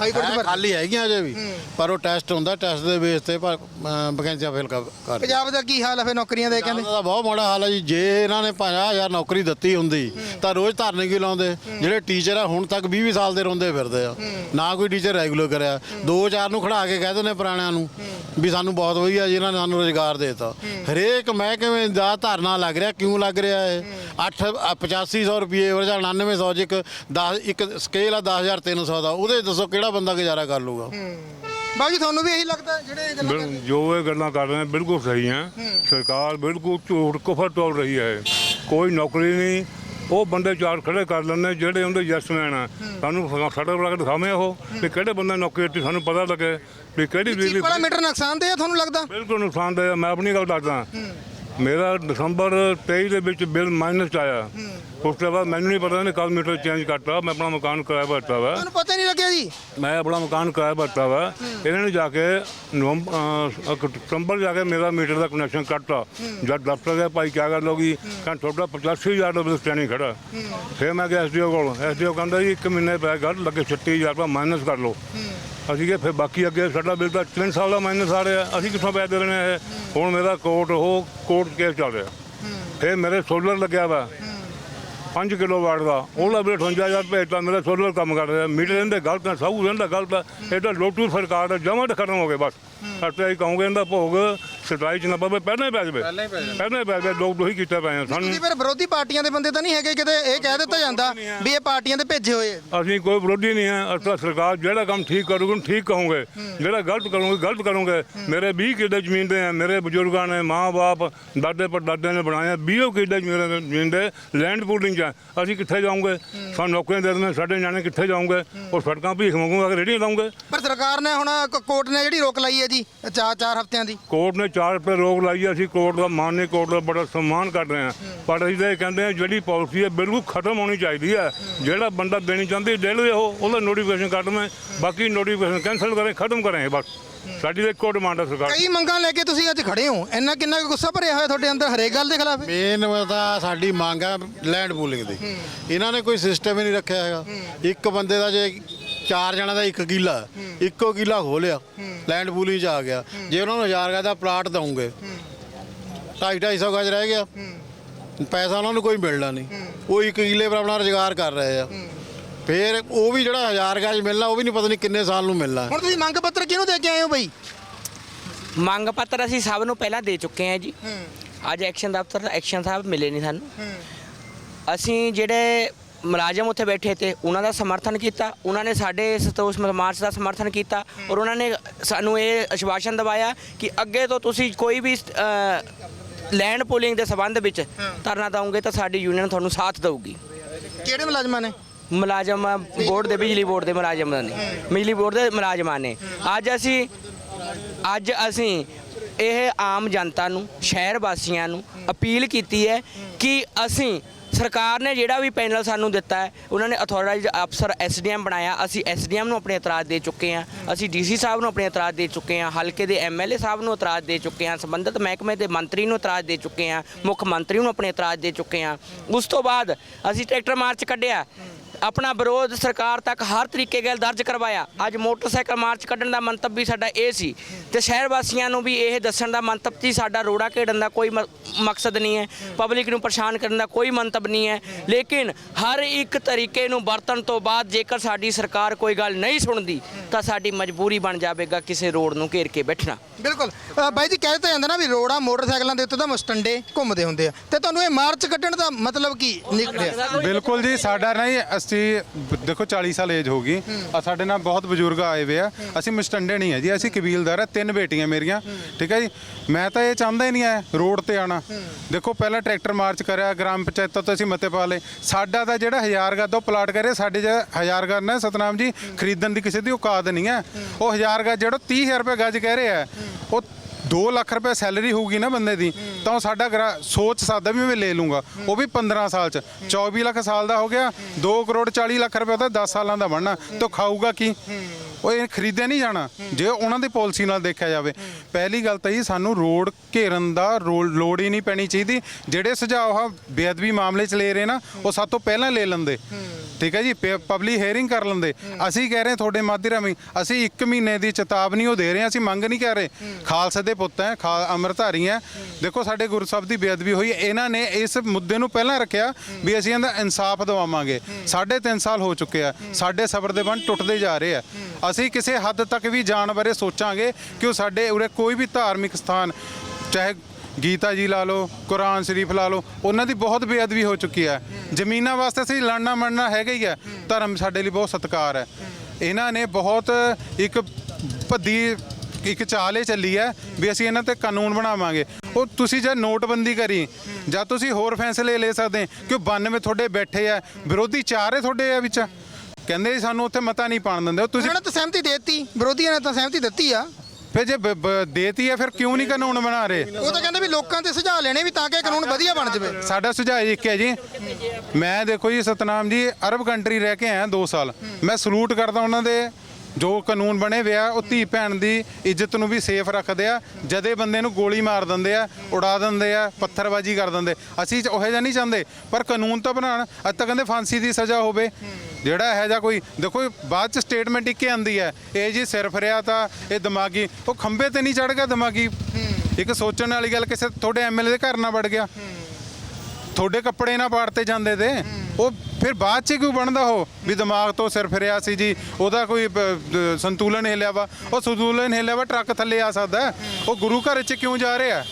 [SPEAKER 1] ਹਾਈ ਕੋਰਟ 'ਚ ਭਰਤੀ।
[SPEAKER 7] ਖਾਲੀ ਹੈਗੀਆਂ ਅਜੇ ਵੀ। ਪਰ ਉਹ ਟੈਸਟ ਹੁੰਦਾ ਟੈਸਟ ਦੇ ਬੇਸ ਤੇ ਵੈਕੈਂਸੀਆਂ ਫਿਲ ਕਰ ਕਰ
[SPEAKER 1] ਪੰਜਾਬ ਦਾ ਕੀ ਹਾਲ ਹੈ ਫਿਰ ਨੌਕਰੀਆਂ ਦੇ ਕਹਿੰਦੇ?
[SPEAKER 7] ਦਾ ਬਹੁਤ ਮਾੜਾ ਹਾਲ ਹੈ ਜੀ। ਜੇ ਇਹਨਾਂ ਨੇ 50000 ਨੌਕਰੀ ਦਿੱਤੀ ਹੁੰਦੀ ਤਾਂ ਰੋਜ਼ ਧਰਨੇ ਕਿਉਂ ਲਾਉਂਦੇ? ਜਿਹੜੇ ਟੀਚਰ ਆ ਹੁਣ ਤੱਕ 20 20 ਸਾਲ ਦੇ ਰੋਂਦੇ ਫਿਰਦੇ ਆ। ਨਾ ਕੋਈ ਟੀਚਰ ਰੈਗੂਲਰ ਕਰਿਆ। ਦੋ ਚਾਰ ਨੂੰ ਖੜਾ ਕੇ ਕਹਿ ਦਿੰਦੇ ਪੁਰਾਣਿਆਂ ਨੂੰ ਵੀ ਸਾਨੂੰ ਬਹੁਤ ਵਧੀਆ ਜੀ ਇਹਨਾਂ ਨੇ ਸਾਨੂੰ ਰੋਜ਼ਗਾਰ ਦੇਤਾ। ਹਰੇਕ ਮਹਿਕਮੇ ਦਾ ਧਰਨਾ ਲੱਗ ਰਿਹਾ ਕਿਉਂ ਲੱਗ ਰਿਹਾ ਹੈ। 8 8500 ਰੁਪਏ ਵਰਜਾ 9900 ਚ ਇੱਕ 10 ਇੱਕ ਸਕੇਲ ਆ 10300 ਦਾ। ਉਹਦੇ ਦੱਸੋ ਕਿਹੜਾ ਕਿਹੜਾ ਬੰਦਾ ਗੁਜ਼ਾਰਾ ਕਰ ਲੂਗਾ
[SPEAKER 1] ਬਾਜੀ ਤੁਹਾਨੂੰ ਵੀ ਇਹੀ ਲੱਗਦਾ ਜਿਹੜੇ ਇਹ ਗੱਲਾਂ
[SPEAKER 4] ਜੋ ਇਹ ਗੱਲਾਂ ਕਰ ਰਹੇ ਹੈ ਬਿਲਕੁਲ ਸਹੀ ਹੈ। ਸਰਕਾਰ ਬਿਲਕੁਲ ਝੂਠ ਕੁਫਰ ਤੋਲ ਰਹੀ ਹੈ। ਕੋਈ ਨੌਕਰੀ ਨਹੀਂ ਉਹ ਬੰਦੇ ਚਾਰ ਖੜੇ ਕਰ ਲੈਂਦੇ ਜਿਹੜੇ ਉਹਦੇ ਯੈਸਮੈਨ ਆ। ਸਾਨੂੰ ਫ- ਖੜੇ ਬਣਾ ਕੇ ਦਿਖਾਵੇਂ ਉਹ ਵੀ ਕਿਹੜੇ ਬੰਦੇ ਨੌਕਰੀ ਦਿੱਤੀ ਸਾਨੂੰ ਪਤਾ ਲੱਗੇ ਵੀ ਕਿਹੜੀ
[SPEAKER 1] ਹੋ?
[SPEAKER 4] ਚੀਪ
[SPEAKER 1] ਬੀਬੀ ਮੀਟਰ ਨੁਕਸਾਨ ਦੇ ਤੁਹਾਨੂੰ ਲੱਗਦਾ?
[SPEAKER 4] ਬਿਲਕੁਲ ਨੁਕਸਾਨ ਦੇ ਮੈਂ ਆਪਣੀ ਗੱਲ ਦੱਸਦਾ। ਮੇਰਾ ਦਸੰਬਰ 23 ਦੇ ਵਿੱਚ ਬਿੱਲ ਮਾਈਨਸ ਆਇਆ। ਉਸ ਤੋਂ ਬਾਅਦ ਮੈਨੂੰ ਨਹੀਂ ਪਤਾ ਨੇ ਕਦ ਮੀਟਰ ਚੇਂਜ ਕਰਤਾ ਮੈਂ ਆਪਣਾ ਮਕਾਨ ਕਿਰਾਏ ਭਰਤਾ ਵਾ।
[SPEAKER 1] ਤੁਹਾਨੂੰ ਪਤਾ ਹੀ ਨਹੀਂ ਲੱਗਿਆ ਜੀ?
[SPEAKER 4] ਮੈਂ ਆਪਣਾ ਮਕਾਨ ਕਿਰਾਏ ਭਰਤਾ ਵਾ। ਇਹਨਾਂ ਨੇ ਜਾ ਕੇ ਨਵੰਬਰ ਜਾ ਕੇ ਮੇਰਾ ਮੀਟਰ ਦਾ ਕਨੈਕਸ਼ਨ ਕੱਟਤਾ। ਜਦ ਦਫ਼ਤਰ ਗਿਆ ਭਾਈ ਕੀ ਗੱਲ ਹੋ ਗਈ? ਕਹਿੰਦਾ ਤੁਹਾਡਾ 85000 ਦਾ ਬਿੱਲ ਸਟੈਂਡਿੰਗ ਖੜਾ। ਫਿਰ ਮੈਂ ਗਿਆ ਐਸਡੀਓ ਕੋਲ। ਐਸਡੀਓ ਕਹਿੰਦਾ ਜੀ ਇੱਕ ਮਹੀਨੇ ਪੈ ਗੱਲ ਲੱਗੇ 36000 ਰੁਪਏ ਮਾਈਨਸ ਕਰ ਲਓ। ਅਸੀਂ ਕਿਹਾ ਫਿਰ ਬਾਕੀ ਅੱਗੇ ਸਾਡਾ ਬਿੱਲ ਤਾਂ 3 ਸਾਲ ਦਾ ਮਾਈਨਸ ਆ ਰਿਹਾ। ਅਸੀਂ ਕਿੱਥੋਂ ਪੈਸੇ ਦੇ ਰਹੇ ਨੇ ਇਹ? ਹੁਣ ਮੇਰਾ ਕੋਰਟ ਉਹ ਕੋਰਟ ਕੇਸ ਚੱਲ ਰਿਹਾ। ਫਿਰ ਮੇਰੇ ਸੋਲਰ ਲੱਗਿਆ ਵਾ। 5 ਕਿਲੋ ਵਾਟ ਦਾ ਉਹਦਾ ਵੀ 58000 ਤਾਂ ਮੇਰਾ ਸੋਲਰ ਕੰਮ ਕਰ ਰਿਹਾ, ਮੀਟਰ ਇਹਦੇ ਗਲਤ ਹੈ ਸਭ ਇਹਦਾ ਗਲਤ ਹੈ ਇਹ ਤਾਂ ਲੋਟੂ ਸਰਕਾਰ ਦਾ ਜਮਾਂ ਤੇ ਖਤਮ ਹੋ ਗਏ ਬਸ। ਅਸੀਂ ਅਸੀਂ ਕਹੋਗੇ ਇਹਦਾ ਭੋਗ ਚ ਨਾ ਪਵੇ ਪਹਿਲਾਂ ਹੀ ਪੈ ਜਾਵੇ। ਪਹਿਲਾਂ ਹੀ ਪੈ ਜਾਵੇ। ਲੋਕ ਦੋਹੀ ਕੀਤੇ ਪਏ ਆ ਸਾਨੂੰ
[SPEAKER 1] ਤੁਸੀਂ ਫਿਰ ਵਿਰੋਧੀ ਪਾਰਟੀਆਂ ਦੇ ਬੰਦੇ ਤਾਂ ਨਹੀਂ ਹੈਗੇ ਕਿਤੇ ਇਹ ਕਹਿ ਦਿੱਤਾ ਜਾਂਦਾ ਵੀ ਇਹ ਪਾਰਟੀਆਂ ਦੇ ਭੇਜੇ ਹੋਏ ਆ।
[SPEAKER 4] ਅਸੀਂ ਕੋਈ ਵਿਰੋਧੀ ਨਹੀਂ ਹੈ ਅਸੀਂ ਤਾਂ ਸਰਕਾਰ ਜਿਹੜਾ ਕੰਮ ਠੀਕ ਕਰੂਗੀ ਉਹਨੂੰ ਠੀਕ ਕਹੋਗੇ। ਜਿਹੜਾ ਗਲਤ ਕਰੋਗੇ ਗਲਤ ਕਰੋਗੇ। ਮੇਰੇ 20 ਕਿੱਲੇ ਜ਼ਮੀਨ ਦੇ ਆ ਮੇਰੇ ਬਜ਼ੁਰਗਾਂ ਨੇ ਮਾਂ-ਬਾਪ ਦਾਦੇ ਪੜਦਾਦੇ ਨੇ ਬਣਾਇਆ 20 ਕਿੱਲੇ ਜ਼ਮੀਨ ਦੇ- ਜ਼ਮੀਨ ਦੇ ਲੈਂਡ ਪੂਲਿੰਗ ਚ ਆ। ਅਸੀਂ ਕਿੱਥੇ ਜਾਵਾਂਗੇ ਸਾਨੂੰ ਨੌਕਰੀਆਂ ਦੇ ਦੇਣੇ ਸਾਡੇ ਨਿਆਣੇ ਕਿੱਥੇ ਜਾਵਾਂਗੇ ਉਹ ਸੜਕਾਂ ਭੀਖ ਮੰਗੂਗਾ ਰੇੜੀਆਂ ਲਾਉਂਗੇ।
[SPEAKER 1] ਪਰ ਸਰਕਾਰ ਨੇ ਹੁਣ ਕੋਰਟ ਨੇ ਜਿਹੜੀ ਰੋਕ ਲਾਈ ਹੈ ਜੀ ਚਾਰ ਚਾਰ ਹਫ਼ਤਿਆਂ ਦੀ।
[SPEAKER 4] ਕੋਰਟ ਨੇ 4 ਰੁਪਏ ਰੋਕ ਲਾਈ ਹੈ, ਅਸੀਂ ਕੋਰਟ ਦਾ ਮਾਨਯ ਕੋਰਟ ਦਾ ਬੜਾ ਸਨਮਾਨ ਕਰ ਰਹੇ ਹਾਂ। ਪਰ ਅਸੀਂ ਤਾਂ ਇਹ ਕਹਿੰਦੇ ਹਾਂ ਜਿਹੜੀ ਪਾਲਿਸੀ ਹੈ ਬਿਲਕੁਲ ਖਤਮ ਹੋਣੀ ਚਾਹੀਦੀ ਹੈ। ਜਿਹੜਾ ਬੰਦਾ ਦੇਣੀ ਚਾਹੁੰਦੀ ਦੇ ਲਵੇ ਉਹ ਉਹਦਾ ਨੋਟੀਫਿਕੇਸ਼ਨ ਕੱਢ ਮੈਂ ਬਾਕੀ ਨੋਟੀਫਿਕੇਸ਼ਨ ਕੈਂਸਲ ਕਰੇ ਖਤਮ ਕਰੇ ਬਸ। ਸਾਡੀ ਤਾਂ ਇੱਕੋ ਡਿਮਾਂਡ ਹੈ ਸਰਕਾਰ
[SPEAKER 1] ਕਈ ਮੰਗਾਂ ਲੈ ਕੇ ਤੁਸੀਂ ਅੱਜ ਖੜੇ ਹੋ ਇੰਨਾ ਕਿੰਨਾ ਕੁ ਗੁੱਸਾ ਭਰਿਆ ਹੋਇਆ ਤੁਹਾਡੇ ਅੰਦਰ ਹਰੇਕ ਗੱਲ ਦੇ ਖਿਲਾਫ? ਹੈ?
[SPEAKER 7] ਮੇਨ ਤਾਂ ਸਾਡੀ ਮੰਗ ਆ ਲੈਂਡ ਪੂਲਿੰਗ ਦੀ। ਇਹਨਾਂ ਨੇ ਕੋਈ ਸਿਸਟਮ ਹੀ ਨਹੀਂ ਰੱਖਿਆ ਹੈਗਾ। ਇੱਕ ਬੰਦੇ ਦਾ ਜੇ ਚਾਰ ਜਣਾ ਦਾ ਇੱਕ ਕਿੱਲਾ ਇੱਕੋ ਕਿੱਲਾ ਖੋਲਿਆ ਲੈਂਡ ਪੂਲਿੰਗ 'ਚ ਆ ਗਿਆ। ਜੇ ਉਹਨਾਂ ਨੂੰ ਹਜ਼ਾਰ ਗਜ ਦਾ ਪਲਾਟ ਦਵੋਗੇ ਢਾਈ ਢਾਈ ਸੌ ਗਜ ਰਹਿ ਗਿਆ। ਪੈਸਾ ਉਹਨਾਂ ਨੂੰ ਕੋਈ ਮਿਲਣਾ ਨਹੀਂ। ਉਹ ਇੱਕ ਕਿੱਲੇ ਪਰ ਆਪਣਾ ਰੁਜ਼ਗਾਰ ਕਰ ਰਹੇ ਆ। ਫਿਰ ਉਹ ਵੀ ਜਿਹੜਾ ਹਜ਼ਾਰ ਗਜ ਮਿਲਣਾ ਉਹ ਵੀ ਨਹੀਂ ਪਤਾ ਨਹੀਂ ਕਿੰਨੇ ਸਾਲ ਨੂੰ ਮਿਲਣਾ।
[SPEAKER 1] ਹੁਣ ਤੁਸੀਂ ਮੰਗ ਪੱਤਰ ਕਿਹਨੂੰ ਦੇ ਕੇ ਆਏ ਹੋ ਬਈ?
[SPEAKER 2] ਮੰਗ ਪੱਤਰ ਅਸੀਂ ਸਭ ਨੂੰ ਪਹਿਲਾਂ ਦੇ ਚੁੱਕੇ ਹਾਂ ਜੀ। ਅੱਜ ਐਕਸ਼ਨ ਦਫ਼ਤਰ ਐਕਸ਼ਨ ਸਾਹਿਬ ਮਿਲੇ ਨਹੀਂ ਸਾਨੂੰ। ਅਸੀਂ ਜਿਹੜੇ ਮੁਲਾਜ਼ਮ ਉੱਥੇ ਬੈਠੇ ਤੇ ਉਹਨਾਂ ਦਾ ਸਮਰਥਨ ਕੀਤਾ ਉਹਨਾਂ ਨੇ ਸਾਡੇ ਸੰਤੋਸ਼ ਮਾਰਚ ਦਾ ਸਮਰਥਨ ਕੀਤਾ ਔਰ ਉਹਨਾਂ ਨੇ ਸਾਨੂੰ ਇਹ ਆਸ਼ਵਾਸਨ ਦਿਵਾਇਆ ਕਿ ਅੱਗੇ ਤੋਂ ਤੁਸੀਂ ਕੋਈ ਵੀ ਲੈਂਡ ਪੂਲਿੰਗ ਦੇ ਸੰਬੰਧ ਵਿੱਚ ਧਰਨਾ ਦਵੋਗੇ ਤਾਂ ਸਾਡੀ ਯੂਨੀਅਨ ਤੁਹਾਨੂੰ ਸਾਥ ਦੇਊਗੀ।
[SPEAKER 1] ਕਿਹੜੇ ਮੁਲਾਜ਼ਮਾਂ ਨੇ?
[SPEAKER 2] ਮੁਲਾਜ਼ਮ ਬੋਰਡ ਦੇ ਬਿਜਲੀ ਬੋਰਡ ਦੇ ਮੁਲਾਜ਼ਮ ਨੇ। ਬਿਜਲੀ ਬੋਰਡ ਦੇ ਮੁਲਾਜ਼ਮਾਂ ਨੇ। ਅੱਜ ਅਸੀਂ ਅੱਜ ਅਸੀਂ ਇਹ ਆਮ ਜਨਤਾ ਨੂੰ ਸ਼ਹਿਰ ਵਾਸੀਆਂ ਨੂੰ ਅਪੀਲ ਕੀਤੀ ਹੈ। ਕਿ ਅਸੀਂ ਸਰਕਾਰ ਨੇ ਜਿਹੜਾ ਵੀ ਪੈਨਲ ਸਾਨੂੰ ਦਿੱਤਾ ਹੈ, ਉਹਨਾਂ ਨੇ ਅਥਾਰਟਾਈਜ਼ਡ ਅਫਸਰ ਐਸਡੀਐਮ ਬਣਾਇਆ। ਅਸੀਂ ਐਸਡੀਐਮ ਨੂੰ ਆਪਣੇ ਇਤਰਾਜ਼ ਦੇ ਚੁੱਕੇ ਹਾਂ। ਅਸੀਂ ਡੀਸੀ ਸਾਹਿਬ ਨੂੰ ਆਪਣੇ ਇਤਰਾਜ਼ ਦੇ ਚੁੱਕੇ ਹਾਂ। ਹਲਕੇ ਦੇ ਐਮਐਲਏ ਸਾਹਿਬ ਨੂੰ ਇਤਰਾਜ਼ ਦੇ ਚੁੱਕੇ ਹਾਂ। ਸੰਬੰਧਿਤ ਮਹਿਕਮੇ ਦੇ ਮੰਤਰੀ ਨੂੰ ਇਤਰਾਜ਼ ਦੇ ਚੁੱਕੇ ਹਾਂ। ਮੁੱਖ ਮੰਤਰੀ ਨੂੰ ਆਪਣੇ ਇਤਰਾਜ਼ ਦੇ ਚੁੱਕੇ ਹਾਂ। ਉਸ ਤੋਂ ਬਾਅਦ ਅਸੀਂ ਟਰੈਕਟਰ ਮਾਰਚ ਕੱਢਿਆ। ਆਪਣਾ ਵਿਰੋਧ ਸਰਕਾਰ ਤੱਕ ਹਰ ਤਰੀਕੇ ਨਾਲ ਦਰਜ ਕਰਵਾਇਆ। ਅੱਜ ਮੋਟਰਸਾਈਕਲ ਮਾਰਚ ਕੱਢਣ ਦਾ ਮੰਤਵ ਵੀ ਸਾਡਾ ਇਹ ਸੀ ਤੇ ਸ਼ਹਿਰ ਵਾਸੀਆਂ ਨੂੰ ਵੀ ਇਹ ਦੱਸਣ ਦਾ ਮੰਤਵ ਸੀ, ਸਾਡਾ ਰੋੜਾ ਘੇੜਨ ਦਾ ਕੋਈ ਮ- ਮਕਸਦ ਨਹੀਂ ਹੈ, ਪਬਲਿਕ ਨੂੰ ਪਰੇਸ਼ਾਨ ਕਰਨ ਦਾ ਕੋਈ ਮੰਤਵ ਨਹੀਂ ਹੈ। ਲੇਕਿਨ ਹਰ ਇੱਕ ਤਰੀਕੇ ਨੂੰ ਵਰਤਣ ਤੋਂ ਬਾਅਦ ਜੇਕਰ ਸਾਡੀ ਸਰਕਾਰ ਕੋਈ ਗੱਲ ਨਹੀਂ ਸੁਣਦੀ, ਤਾਂ ਸਾਡੀ ਮਜਬੂਰੀ ਬਣ ਜਾਵੇਗਾ ਕਿਸੇ ਰੋਡ ਨੂੰ ਘੇਰ ਕੇ ਬੈਠਣਾ।
[SPEAKER 1] ਬਿਲਕੁਲ। ਅ, ਬਾਈ ਜੀ ਕਹਿ ਦਿੱਤਾ ਜਾਂਦਾ ਨਾ ਵੀ ਰੋੜਾ ਮੋਟਰਸਾਈਕਲਾਂ ਦੇ ਉੱਤੇ ਤਾਂ ਮਸਟੰਡੇ ਘੁੰਮਦੇ ਹੁੰਦੇ ਆ। ਤੇ ਤੁਹਾਨੂੰ ਇਹ ਮਾਰਚ ਕੱਢਣ ਦਾ ਮਤਲਬ ਕੀ ਨਿਕਲਿਆ?
[SPEAKER 3] ਬਿਲਕੁਲ ਜੀ ਸਾਡਾ ਨਹੀਂ ਅਸੀਂ ਬ- ਦੇਖੋ 40 ਸਾਲ ਏਜ ਹੋ ਗਈ। ਆ ਸਾਡੇ ਨਾਲ ਬਹੁਤ ਬਜ਼ੁਰਗ ਆਏ ਵੇ ਆ। ਅਸੀਂ ਮਸਟੰਡੇ ਨਹੀਂ ਹੈ ਜੀ ਅਸੀਂ ਕਬੀਲਦਾਰ ਆ ਤਿੰਨ ਬੇਟੀਆਂ ਮੇਰੀਆਂ। ਠੀਕ ਹੈ ਜੀ? ਮੈਂ ਤਾਂ ਇਹ ਚਾਹੁੰਦਾ ਹੀ ਨਹੀਂ ਆ ਰੋਡ ਤੇ ਆਣਾ ਦੇਖੋ ਪਹਿਲਾਂ ਟਰੈਕਟਰ ਮਾਰਚ ਕਰਿਆ ਗ੍ਰਾਮ ਪੰਚਾਇਤਾਂ ਤੋਂ ਅਸੀਂ ਮਤੇ ਪਾ ਲਏ। ਸਾਡਾ ਤਾਂ ਜਿਹੜਾ ਹਜ਼ਾਰ ਗੱਜ ਤੋਂ ਪਲਾਟ ਕਰੇ ਸਾਡੇ ਜਿਹੜਾ ਹਜ਼ਾਰ ਗੱਜ ਨੇ ਸਤਨਾਮ ਜੀ ਖਰੀਦਣ ਦੀ ਕਿਸੇ ਦੀ ਔਕਾਤ ਨਹੀਂ ਹੈ ਉਹ ਹਜ਼ਾਰ ਗੱਜ ਜਿਹੜਾ 30000 ਰੁਪਏ ਗੱਜ ਕਹਿ ਰਿਹਾ ਆ। ਉਹ 2 ਲੱਖ ਰੁਪਏ ਸੈਲਰੀ ਹੋਊਗੀ ਨਾ ਬੰਦੇ ਦੀ ਤਾਂ ਉਹ ਸਾਡਾ ਸੋਚ ਸਕਦਾ ਵੀ ਮੈਂ ਲੈ ਲੂੰਗਾ ਉਹ ਵੀ 15 ਸਾਲ ਚ। 24 ਲੱਖ ਸਾਲ ਦਾ ਹੋ ਗਿਆ 2 ਕਰੋੜ 40 ਲੱਖ ਰੁਪਏ ਉਹਦਾ 10 ਸਾਲਾਂ ਦਾ ਬਣਨਾ। ਤਾਂ ਖਾਊਗਾ ਕੀ? ਉਹ ਇਹ ਖਰੀਦਿਆ ਨਹੀਂ ਜਾਣਾ। ਜੇ ਉਹਨਾਂ ਦੀ ਪਾਲਿਸੀ ਨਾਲ ਦੇਖਿਆ ਜਾਵੇ। ਪਹਿਲੀ ਗੱਲ ਤਾਂ ਜੀ ਸਾਨੂੰ ਰੋਡ ਘੇਰਨ ਦਾ ਲੋੜ ਹੀ ਨਹੀਂ ਪੈਣੀ ਚਾਹੀਦੀ। ਜਿਹੜੇ ਸੁਝਾਅ ਉਹ ਬੇਅਦਬੀ ਮਾਮਲੇ ਚ ਲੈ ਰਹੇ ਨਾ ਉਹ ਸਭ ਤੋਂ ਪਹਿਲਾਂ ਲੈ ਲੈਂਦੇ। ਠੀਕ ਹੈ ਜੀ ਪਬਲਿਕ ਹੇਅਰਿੰਗ ਕਰ ਲੈਂਦੇ। ਅਸੀਂ ਕਹਿ ਰਹੇ ਤੁਹਾਡੇ ਮਾਧਿਅਮ ਰਾਹੀਂ, ਅਸੀਂ 1 ਮਹੀਨੇ ਦੀ ਚੇਤਾਵਨੀ ਉਹ ਦੇ ਰਹੇ ਹਾਂ, ਅਸੀਂ ਮੰਗ ਨਹੀਂ ਕਰ ਰਹੇ। ਖਾਲਸੇ ਦੇ ਪੁੱਤ ਹੈ, ਖਾ ਅੰਮ੍ਰਿਤਧਾਰੀ ਹੈ। ਦੇਖੋ, ਸਾਡੇ ਗੁਰੂ ਸਾਹਿਬ ਦੀ ਬੇਅਦਬੀ ਹੋਈ, ਇਹਨਾਂ ਨੇ ਇਸ ਮੁੱਦੇ ਨੂੰ ਪਹਿਲਾਂ ਰੱਖਿਆ ਵੀ ਅਸੀਂ ਇਹਦਾ ਇਨਸਾਫ ਦਿਵਾਵਾਂਗੇ। ਸਾਢੇ ਤਿੰਨ ਸਾਲ ਹੋ ਚੁੱਕੇ ਆ, ਸਾਡੇ ਸਬਰ ਦੇ ਬੰਨ ਟੁੱਟਦੇ ਜਾ ਰਹੇ ਆ। ਅਸੀਂ ਕਿਸੇ ਹੱਦ ਤੱਕ ਵੀ ਜਾਣ ਬਾਰੇ ਸੋਚਾਂਗੇ ਕਿ ਉਹ ਸਾਡੇ ਉਰੇ ਕੋਈ ਵੀ ਧਾਰਮਿਕ ਸਥਾਨ, ਚਾਹੇ ਗੀਤਾ ਜੀ ਲਾ ਲਓ, ਕੁਰਾਨ ਸ਼ਰੀਫ ਲਾ ਲਓ, ਉਹਨਾਂ ਦੀ ਬਹੁਤ ਬੇਅਦਬੀ ਹੋ ਚੁੱਕੀ ਹੈ। ਜ਼ਮੀਨਾਂ ਵਾਸਤੇ ਅਸੀਂ ਲੜਨਾ ਮੜਨਾ ਹੈਗਾ ਹੀ ਹੈ। ਧਰਮ ਸਾਡੇ ਲਈ ਬਹੁਤ ਸਤਿਕਾਰ ਹੈ। ਇਹਨਾਂ ਨੇ ਬਹੁਤ ਇੱਕ ਭੱਦੀ, ਇੱਕ ਚਾਲੇ ਚੱਲੀ ਹੈ ਵੀ ਅਸੀਂ ਇਹਨਾਂ ਤੇ ਕਾਨੂੰਨ ਬਣਾਵਾਂਗੇ। ਉਹ ਤੁਸੀਂ ਜੇ ਨੋਟਬੰਦੀ ਕਰੀ, ਜਾਂ ਤੁਸੀਂ ਹੋਰ ਫੈਸਲੇ ਲੈ ਸਕਦੇ ਕਿ ਉਹ 92 ਤੁਹਾਡੇ ਬੈਠੇ ਆ ਵਿਰੋਧੀ ਚਾਰੇ ਤੁਹਾਡੇ ਆ ਵਿੱਚ? ਕਹਿੰਦੇ ਸਾਨੂੰ ਉੱਥੇ ਮਤਾ ਨਹੀਂ ਪਾਣ ਦਿੰਦੇ। ਤੁਸੀਂ
[SPEAKER 1] ਉਹਨਾਂ ਨੇ ਤਾਂ ਸਹਿਮਤੀ ਦੇ ਦਿੱਤੀ। ਵਿਰੋਧੀਆਂ ਨੇ ਤਾਂ ਸਹਿਮਤੀ ਦਿੱਤੀ ਆ।
[SPEAKER 3] ਫਿਰ ਜੇ ਬ- ਬ- ਦੇਤੀ ਹੈ ਫਿਰ ਕਿਉਂ ਨਹੀਂ ਕਾਨੂੰਨ ਬਣਾ ਰਹੇ?
[SPEAKER 1] ਉਹ ਤਾਂ ਕਹਿੰਦੇ ਵੀ ਲੋਕਾਂ ਤੇ ਸੁਝਾਅ ਲੈਣੇ ਵੀ ਤਾਂ ਕਿ ਕਾਨੂੰਨ ਵਧੀਆ ਬਣ ਜਾਵੇ।
[SPEAKER 3] ਸਾਡਾ ਸੁਝਾਅ ਇੱਕ ਹੈ ਜੀ। ਮੈਂ ਦੇਖੋ ਜੀ ਸਤਨਾਮ ਜੀ ਅਰਬ ਕੰਟਰੀ ਰਹਿ ਕੇ ਆਇਆ 2 ਸਾਲ। ਮੈਂ ਸਲੂਟ ਕਰਦਾ ਉਹਨਾਂ ਦੇ ਜੋ ਕਾਨੂੰਨ ਬਣੇ ਵਿਆ ਉਹ ਧੀ ਭੈਣ ਦੀ ਇੱਜ਼ਤ ਨੂੰ ਵੀ ਸੇਫ ਰੱਖਦੇ ਆ। ਜਦੇ ਬੰਦੇ ਨੂੰ ਗੋਲੀ ਮਾਰ ਦਿੰਦੇ ਆ ਉਡਾ ਦਿੰਦੇ ਆ ਪੱਥਰਬਾਜ਼ੀ ਕਰ ਦਿੰਦੇ। ਅਸੀਂ ਉਹ ਜਿਹਾ ਨਹੀਂ ਚਾਹੁੰਦੇ ਪਰ ਕਾਨੂੰਨ ਤਾਂ ਬਣਾਉਣ ਅੱਜ ਤੱਕ ਕਹਿੰਦੇ ਫਾਂਸੀ ਦੀ ਸਜ਼ਾ ਹੋਵੇ। ਜਿਹੜਾ ਇਹੋ ਜਿਹਾ ਕੋਈ ਦੇਖੋ ਬਾਅਦ ਚ ਸਟੇਟਮੈਂਟ ਇੱਕੇ ਆਂਦੀ ਹੈ ਇਹ ਜੀ ਸਿਰ ਫਰਿਆ ਤਾਂ ਇਹ ਦਿਮਾਗੀ ਉਹ ਖੰਬੇ ਤੇ ਨਹੀਂ ਚੜ ਗਿਆ ਦਿਮਾਗੀ। ਇੱਕ ਸੋਚਣ ਵਾਲੀ ਗੱਲ ਕਿਸੇ ਤੁਹਾਡੇ ਐਮਐਲਏ ਦੇ ਘਰ ਨਾ ਵੜ ਗਿਆ। ਤੁਹਾਡੇ ਕੱਪੜੇ ਨਾ ਪਾੜਤੇ ਜਾਂਦੇ ਤੇ। ਉਹ ਫਿਰ ਬਾਅਦ ਚ ਕਿਉਂ ਬਣਦਾ ਉਹ? ਵੀ ਦਿਮਾਗ ਤੋਂ ਸਿਰ ਫਿਰਿਆ ਸੀ ਜੀ। ਉਹਦਾ ਕੋਈ ਪ- ਸੰਤੁਲਨ ਹਿੱਲਿਆ ਵਾ। ਉਹ ਸੰਤੁਲਨ ਹਿੱਲਿਆ ਵਾ, ਟਰੱਕ ਥੱਲੇ ਆ ਸਕਦਾ। ਹੈ। ਉਹ ਗੁਰੂ ਘਰ ਚ ਕਿਉਂ ਜਾ ਰਿਹਾ?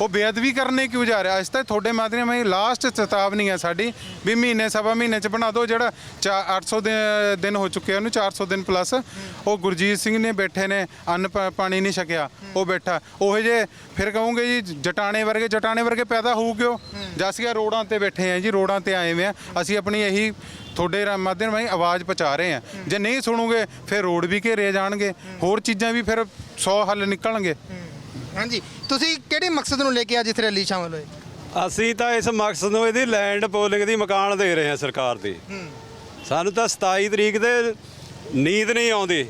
[SPEAKER 3] ਉਹ ਬੇਅਦਬੀ ਕਰਨੇ ਕਿਉਂ ਜਾ ਰਿਹਾ? ਅੱਜ ਤਾਂ ਤੁਹਾਡੇ ਮਾਧਿਅਮ ਰਾਹੀਂ ਲਾਸਟ ਚੇਤਾਵਨੀ ਹੈ ਸਾਡੀ ਵੀ ਮਹੀਨੇ, ਸਵਾ ਮਹੀਨੇ ਚ ਬਣਾ ਦਿਓ ਜਿਹੜਾ ਚਾ- 800 ਦਿ- ਦਿਨ ਹੋ ਚੁੱਕੇ ਆ ਉਹਨੂੰ 400 ਦਿਨ ਪਲੱਸ ਉਹ ਗੁਰਜੀਤ ਸਿੰਘ ਨੇ ਬੈਠੇ ਨੇ, ਅੰਨ ਪਾ- ਪਾਣੀ ਨਹੀਂ ਛਕਿਆ, ਉਹ ਬੈਠਾ। ਉਹ ਜੇ ਫਿਰ ਕਹੋਗੇ ਜੀ, ਜਟਾਣੇ ਵਰਗੇ ਜਟਾਣੇ ਵਰਗੇ ਪੈਦਾ ਹੋਊ ਕਿਉਂ? ਜਾਸੀਆ ਰੋਡਾਂ ਤੇ ਬੈਠੇ ਆ ਜੀ, ਰੋਡਾਂ ਤੇ ਆਏ ਹੋਏ ਆ। ਅਸੀਂ ਆਪਣੀ ਇਹੀ ਤੁਹਾਡੇ ਰਾ- ਮਾਧਿਅਮ ਰਾਹੀਂ ਆਵਾਜ਼ ਪਹੁੰਚਾ ਰਹੇ ਆ। ਜੇ ਨਹੀਂ ਸੁਣੋਗੇ, ਫਿਰ ਰੋਡ ਵੀ ਘੇਰੇ ਜਾਣਗੇ। ਹੋਰ ਚੀਜ਼ਾਂ ਵੀ ਫਿਰ 100 ਹੱਲ ਨਿਕਲਣਗੇ।
[SPEAKER 1] ਹਾਂਜੀ। ਤੁਸੀਂ ਕਿਹੜੇ ਮਕਸਦ ਨੂੰ ਲੈ ਕੇ ਅੱਜ ਇਸ ਰੈਲੀ ਸ਼ਾਮਲ ਹੋਏ
[SPEAKER 8] ਅਸੀਂ ਤਾਂ ਇਸ ਮਕਸਦ ਨੂੰ ਇਹਦੀ ਲੈਂਡ ਪੋਲਿੰਗ ਦੀ ਮਕਾਨ ਦੇ ਰਹੇ ਹਾਂ ਸਰਕਾਰ ਦੀ। ਸਾਨੂੰ ਤਾਂ 27 ਤਰੀਕ ਦੇ ਨੀਂਦ ਨਹੀਂ ਆਉਂਦੀ।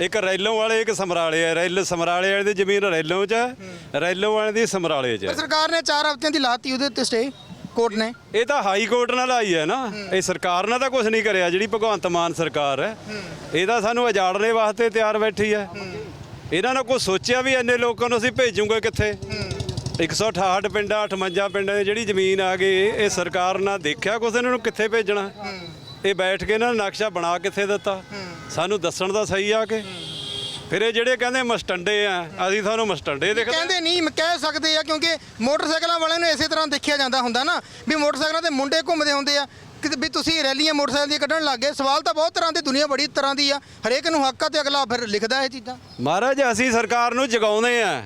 [SPEAKER 8] ਇੱਕ ਰੈਲੋਂ ਵਾਲੇ ਇੱਕ ਸਮਰਾਲੇ ਆ। ਰੈਲ ਸਮਰਾਲੇ ਵਾਲੇ ਦੀ ਜ਼ਮੀਨ ਰੈਲੋਂ 'ਚ ਹੈ ਰੈਲੋਂ ਵਾਲੇ ਦੀ ਸਮਰਾਲੇ 'ਚ
[SPEAKER 1] ਪਰ
[SPEAKER 8] ਹੈ
[SPEAKER 1] ਸਰਕਾਰ ਨੇ 4 ਹਫ਼ਤਿਆਂ ਦੀ ਲਾਤੀ ਉਹਦੇ ਉੱਤੇ ਸਟੇ ਕੋਰਟ ਨੇ।
[SPEAKER 8] ਇਹ ਤਾਂ ਹਾਈ ਕੋਰਟ ਨਾਲ ਆਈ ਹੈ ਨਾ। ਇਹ ਸਰਕਾਰ ਨੇ ਤਾਂ ਕੁਝ ਨਹੀਂ ਕਰਿਆ। ਜਿਹੜੀ ਭਗਵੰਤ ਮਾਨ ਸਰਕਾਰ ਹੈ ਇਹ ਤਾਂ ਸਾਨੂੰ ਉਜਾੜਨੇ ਵਾਸਤੇ ਤਿਆਰ ਬੈਠੀ ਹੈ। ਇਹਨਾਂ ਨੇ ਕੁਝ ਸੋਚਿਆ ਵੀ ਇੰਨੇ ਲੋਕਾਂ ਨੂੰ ਅਸੀਂ ਭੇਜੂਗੇ ਕਿੱਥੇ? 168 ਪਿੰਡਾਂ 58 ਪਿੰਡਾਂ ਦੀ ਜਿਹੜੀ ਜ਼ਮੀਨ ਆ ਗਈ ਇਹ ਸਰਕਾਰ ਨੇ ਦੇਖਿਆ ਕੁਝ ਇਹਨਾਂ ਨੂੰ ਕਿੱਥੇ ਭੇਜਣਾ? ਇਹ ਬੈਠ ਕੇ ਇਹਨਾਂ ਨੇ ਨਕਸ਼ਾ ਬਣਾ ਕਿੱਥੇ ਦਿੱਤਾ? ਸਾਨੂੰ ਦੱਸਣ ਦਾ ਸਹੀ ਆ ਕੇ? ਫਿਰ ਇਹ ਜਿਹੜੇ ਕਹਿੰਦੇ ਮਸਟੰਡੇ ਆ ਅਸੀਂ ਤੁਹਾਨੂੰ ਮਸਟੰਡੇ ਦਿਖਦੇ
[SPEAKER 1] ਕਹਿੰਦੇ ਨਹੀਂ ਮ- ਕਹਿ ਸਕਦੇ ਆ ਕਿਉਂਕਿ ਮੋਟਰਸਾਈਕਲਾਂ ਵਾਲਿਆਂ ਨੂੰ ਇਸੇ ਤਰ੍ਹਾਂ ਦੇਖਿਆ ਜਾਂਦਾ ਹੁੰਦਾ ਨਾ ਵੀ ਮੋਟਰਸਾਈਕਲਾਂ ਤੇ ਮੁੰਡੇ ਘੁੰਮਦੇ ਹੁੰਦੇ ਆ। ਕਿ ਵੀ ਤੁਸੀਂ ਰੈਲੀਆਂ ਮੋਟਰਸਾਈਕਲ ਦੀਆਂ ਕੱਢਣ ਲੱਗ ਗਏ ਸਵਾਲ ਤਾਂ ਬਹੁਤ ਤਰ੍ਹਾਂ ਦੀ ਦੁਨੀਆ ਬੜੀ ਤਰ੍ਹਾਂ ਦੀ ਆ। ਹਰੇਕ ਨੂੰ ਹੱਕ ਆ ਤੇ ਅਗਲਾ ਫਿਰ ਲਿਖਦਾ ਇਹ ਚੀਜ਼ਾਂ।
[SPEAKER 8] ਮਹਾਰਾਜ ਅਸੀਂ ਸਰਕਾਰ ਨੂੰ ਜਗਾਉਂਦੇ ਆ।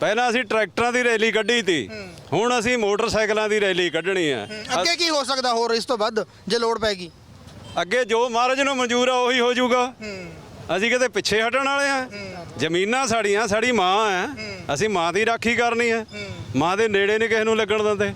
[SPEAKER 8] ਪਹਿਲਾਂ ਅਸੀਂ ਟਰੈਕਟਰਾਂ ਦੀ ਰੈਲੀ ਕੱਢੀ ਤੀ। ਹੁਣ ਅਸੀਂ ਮੋਟਰਸਾਈਕਲਾਂ ਦੀ ਰੈਲੀ ਕੱਢਣੀ ਆ।
[SPEAKER 1] ਅੱਗੇ ਕੀ ਹੋ ਸਕਦਾ ਹੋਰ ਇਸ ਤੋਂ ਵੱਧ ਜੇ ਲੋੜ ਪੈਗੀ
[SPEAKER 8] ਅੱਗੇ ਜੋ ਮਹਾਰਾਜ ਨੂੰ ਮਨਜ਼ੂਰ ਆ ਉਹੀ ਹੋ ਜਾਊਗਾ। ਅਸੀਂ ਕਿਤੇ ਪਿੱਛੇ ਹਟਣ ਵਾਲੇ ਆ। ਜ਼ਮੀਨਾਂ ਸਾਡੀਆਂ ਸਾਡੀ ਮਾਂ ਆ। ਅਸੀਂ ਮਾਂ ਦੀ ਰਾਖੀ ਕਰਨੀ ਆ। ਮਾਂ ਦੇ ਨੇੜੇ ਨਹੀਂ ਕਿਸੇ ਨੂੰ ਲੱਗਣ ਦਿੰਦੇ।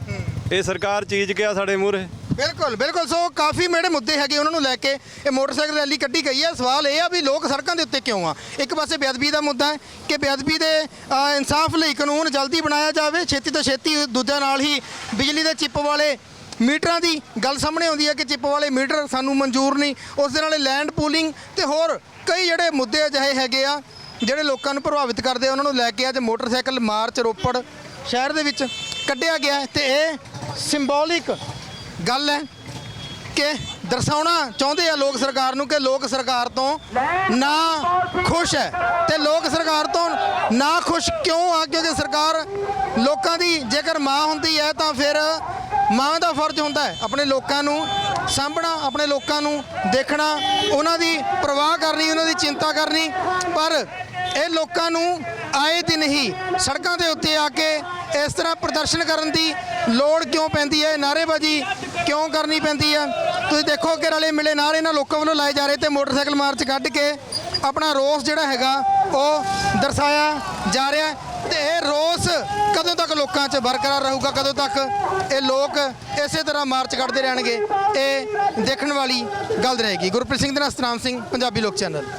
[SPEAKER 8] ਇਹ ਸਰਕਾਰ ਚੀਜ਼ ਕਿਆ ਸਾਡੇ ਮੂਹਰੇ।
[SPEAKER 1] ਬਿਲਕੁਲ ਬਿਲਕੁਲ। ਸੋ ਕਾਫੀ ਮੇਰੇ ਮੁੱਦੇ ਹੈਗੇ ਉਹਨਾਂ ਨੂੰ ਲੈ ਕੇ ਇਹ ਮੋਟਰਸਾਈਕਲ ਰੈਲੀ ਕੱਢੀ ਗਈ ਹੈ। ਸਵਾਲ ਇਹ ਆ ਵੀ ਲੋਕ ਸੜਕਾਂ ਦੇ ਉੱਤੇ ਕਿਉਂ ਆ? ਇੱਕ ਪਾਸੇ ਬੇਅਦਬੀ ਦਾ ਮੁੱਦਾ ਹੈ ਕਿ ਬੇਅਦਬੀ ਦੇ ਅ, ਇਨਸਾਫ ਲਈ ਕਾਨੂੰਨ ਜਲਦੀ ਬਣਾਇਆ ਜਾਵੇ। ਛੇਤੀ ਤੋਂ ਛੇਤੀ ਦੂਜਾ ਨਾਲ ਹੀ ਬਿਜਲੀ ਦੇ ਚਿੱਪ ਵਾਲੇ ਮੀਟਰਾਂ ਦੀ ਗੱਲ ਸਾਹਮਣੇ ਆਉਂਦੀ ਹੈ ਕਿ ਚਿੱਪ ਵਾਲੇ ਮੀਟਰ ਸਾਨੂੰ ਮਨਜ਼ੂਰ ਨਹੀਂ। ਉਸ ਦੇ ਨਾਲ ਲੈਂਡ ਪੂਲਿੰਗ ਤੇ ਹੋਰ ਕਈ ਜਿਹੜੇ ਮੁੱਦੇ ਅਜਿਹੇ ਹੈਗੇ ਆ ਜਿਹੜੇ ਲੋਕਾਂ ਨੂੰ ਪ੍ਰਭਾਵਿਤ ਕਰਦੇ ਆ ਉਹਨਾਂ ਨੂੰ ਲੈ ਕੇ ਅੱਜ ਮੋਟਰਸਾਈਕਲ ਮਾਰਚ ਰੋਪੜ ਸ਼ਹਿਰ ਦੇ ਵਿੱਚ ਕੱਢਿਆ ਗਿਆ ਹੈ ਤੇ ਇਹ ਸਿੰਬੋਲਿਕ ਗੱਲ ਹੈ ਕਿ ਦਰਸਾਉਣਾ ਚਾਹੁੰਦੇ ਆ ਲੋਕ ਸਰਕਾਰ ਨੂੰ ਕਿ ਲੋਕ ਸਰਕਾਰ ਤੋਂ ਨਾ ਖੁਸ਼ ਹੈ ਤੇ ਲੋਕ ਸਰਕਾਰ ਤੋਂ ਨਾ ਖੁਸ਼ ਕਿਉਂ ਆ? ਕਿਉਂਕਿ ਸਰਕਾਰ ਲੋਕਾਂ ਦੀ ਜੇਕਰ ਮਾਂ ਹੁੰਦੀ ਹੈ ਤਾਂ ਫਿਰ ਮਾਂ ਦਾ ਫਰਜ਼ ਹੁੰਦਾ ਹੈ ਆਪਣੇ ਲੋਕਾਂ ਨੂੰ ਸਾਂਭਣਾ, ਆਪਣੇ ਲੋਕਾਂ ਨੂੰ ਦੇਖਣਾ, ਉਹਨਾਂ ਦੀ ਪਰਵਾਹ ਕਰਨੀ, ਉਹਨਾਂ ਦੀ ਚਿੰਤਾ ਕਰਨੀ। ਪਰ ਇਹ ਲੋਕਾਂ ਨੂੰ ਆਏ ਦਿਨ ਹੀ ਸੜਕਾਂ ਦੇ ਉੱਤੇ ਆ ਕੇ ਇਸ ਤਰ੍ਹਾਂ ਪ੍ਰਦਰਸ਼ਨ ਕਰਨ ਦੀ ਲੋੜ ਕਿਉਂ ਪੈਂਦੀ ਹੈ? ਨਾਅਰੇਬਾਜ਼ੀ ਕਿਉਂ ਕਰਨੀ ਪੈਂਦੀ ਹੈ? ਤੁਸੀਂ ਦੇਖੋ ਕਿ ਰਲੇ ਮਿਲੇ ਨਾਲ ਇਹਨਾਂ ਲੋਕਾਂ ਵੱਲੋਂ ਲਾਏ ਜਾ ਰਹੇ ਤੇ ਮੋਟਰਸਾਈਕਲ ਮਾਰਚ ਕੱਢ ਕੇ ਆਪਣਾ ਰੋਸ ਜਿਹੜਾ ਹੈਗਾ ਉਹ ਦਰਸਾਇਆ ਜਾ ਰਿਹਾ ਹੈ ਤੇ ਇਹ ਰੋਸ ਕਦੋਂ ਤੱਕ ਲੋਕਾਂ 'ਚ ਬਰਕਰਾਰ ਰਹੂਗਾ? ਕਦੋਂ ਤੱਕ ਇਹ ਲੋਕ ਇਸੇ ਤਰ੍ਹਾਂ ਮਾਰਚ ਕੱਢਦੇ ਰਹਿਣਗੇ? ਇਹ ਦੇਖਣ ਵਾਲੀ ਗੱਲ ਰਹੇਗੀ। ਗੁਰਪ੍ਰੀਤ ਸਿੰਘ ਦੇ ਨਾਲ ਸਤਨਾਮ ਸਿੰਘ, ਪੰਜਾਬੀ ਲੋਕ ਚੈਨਲ।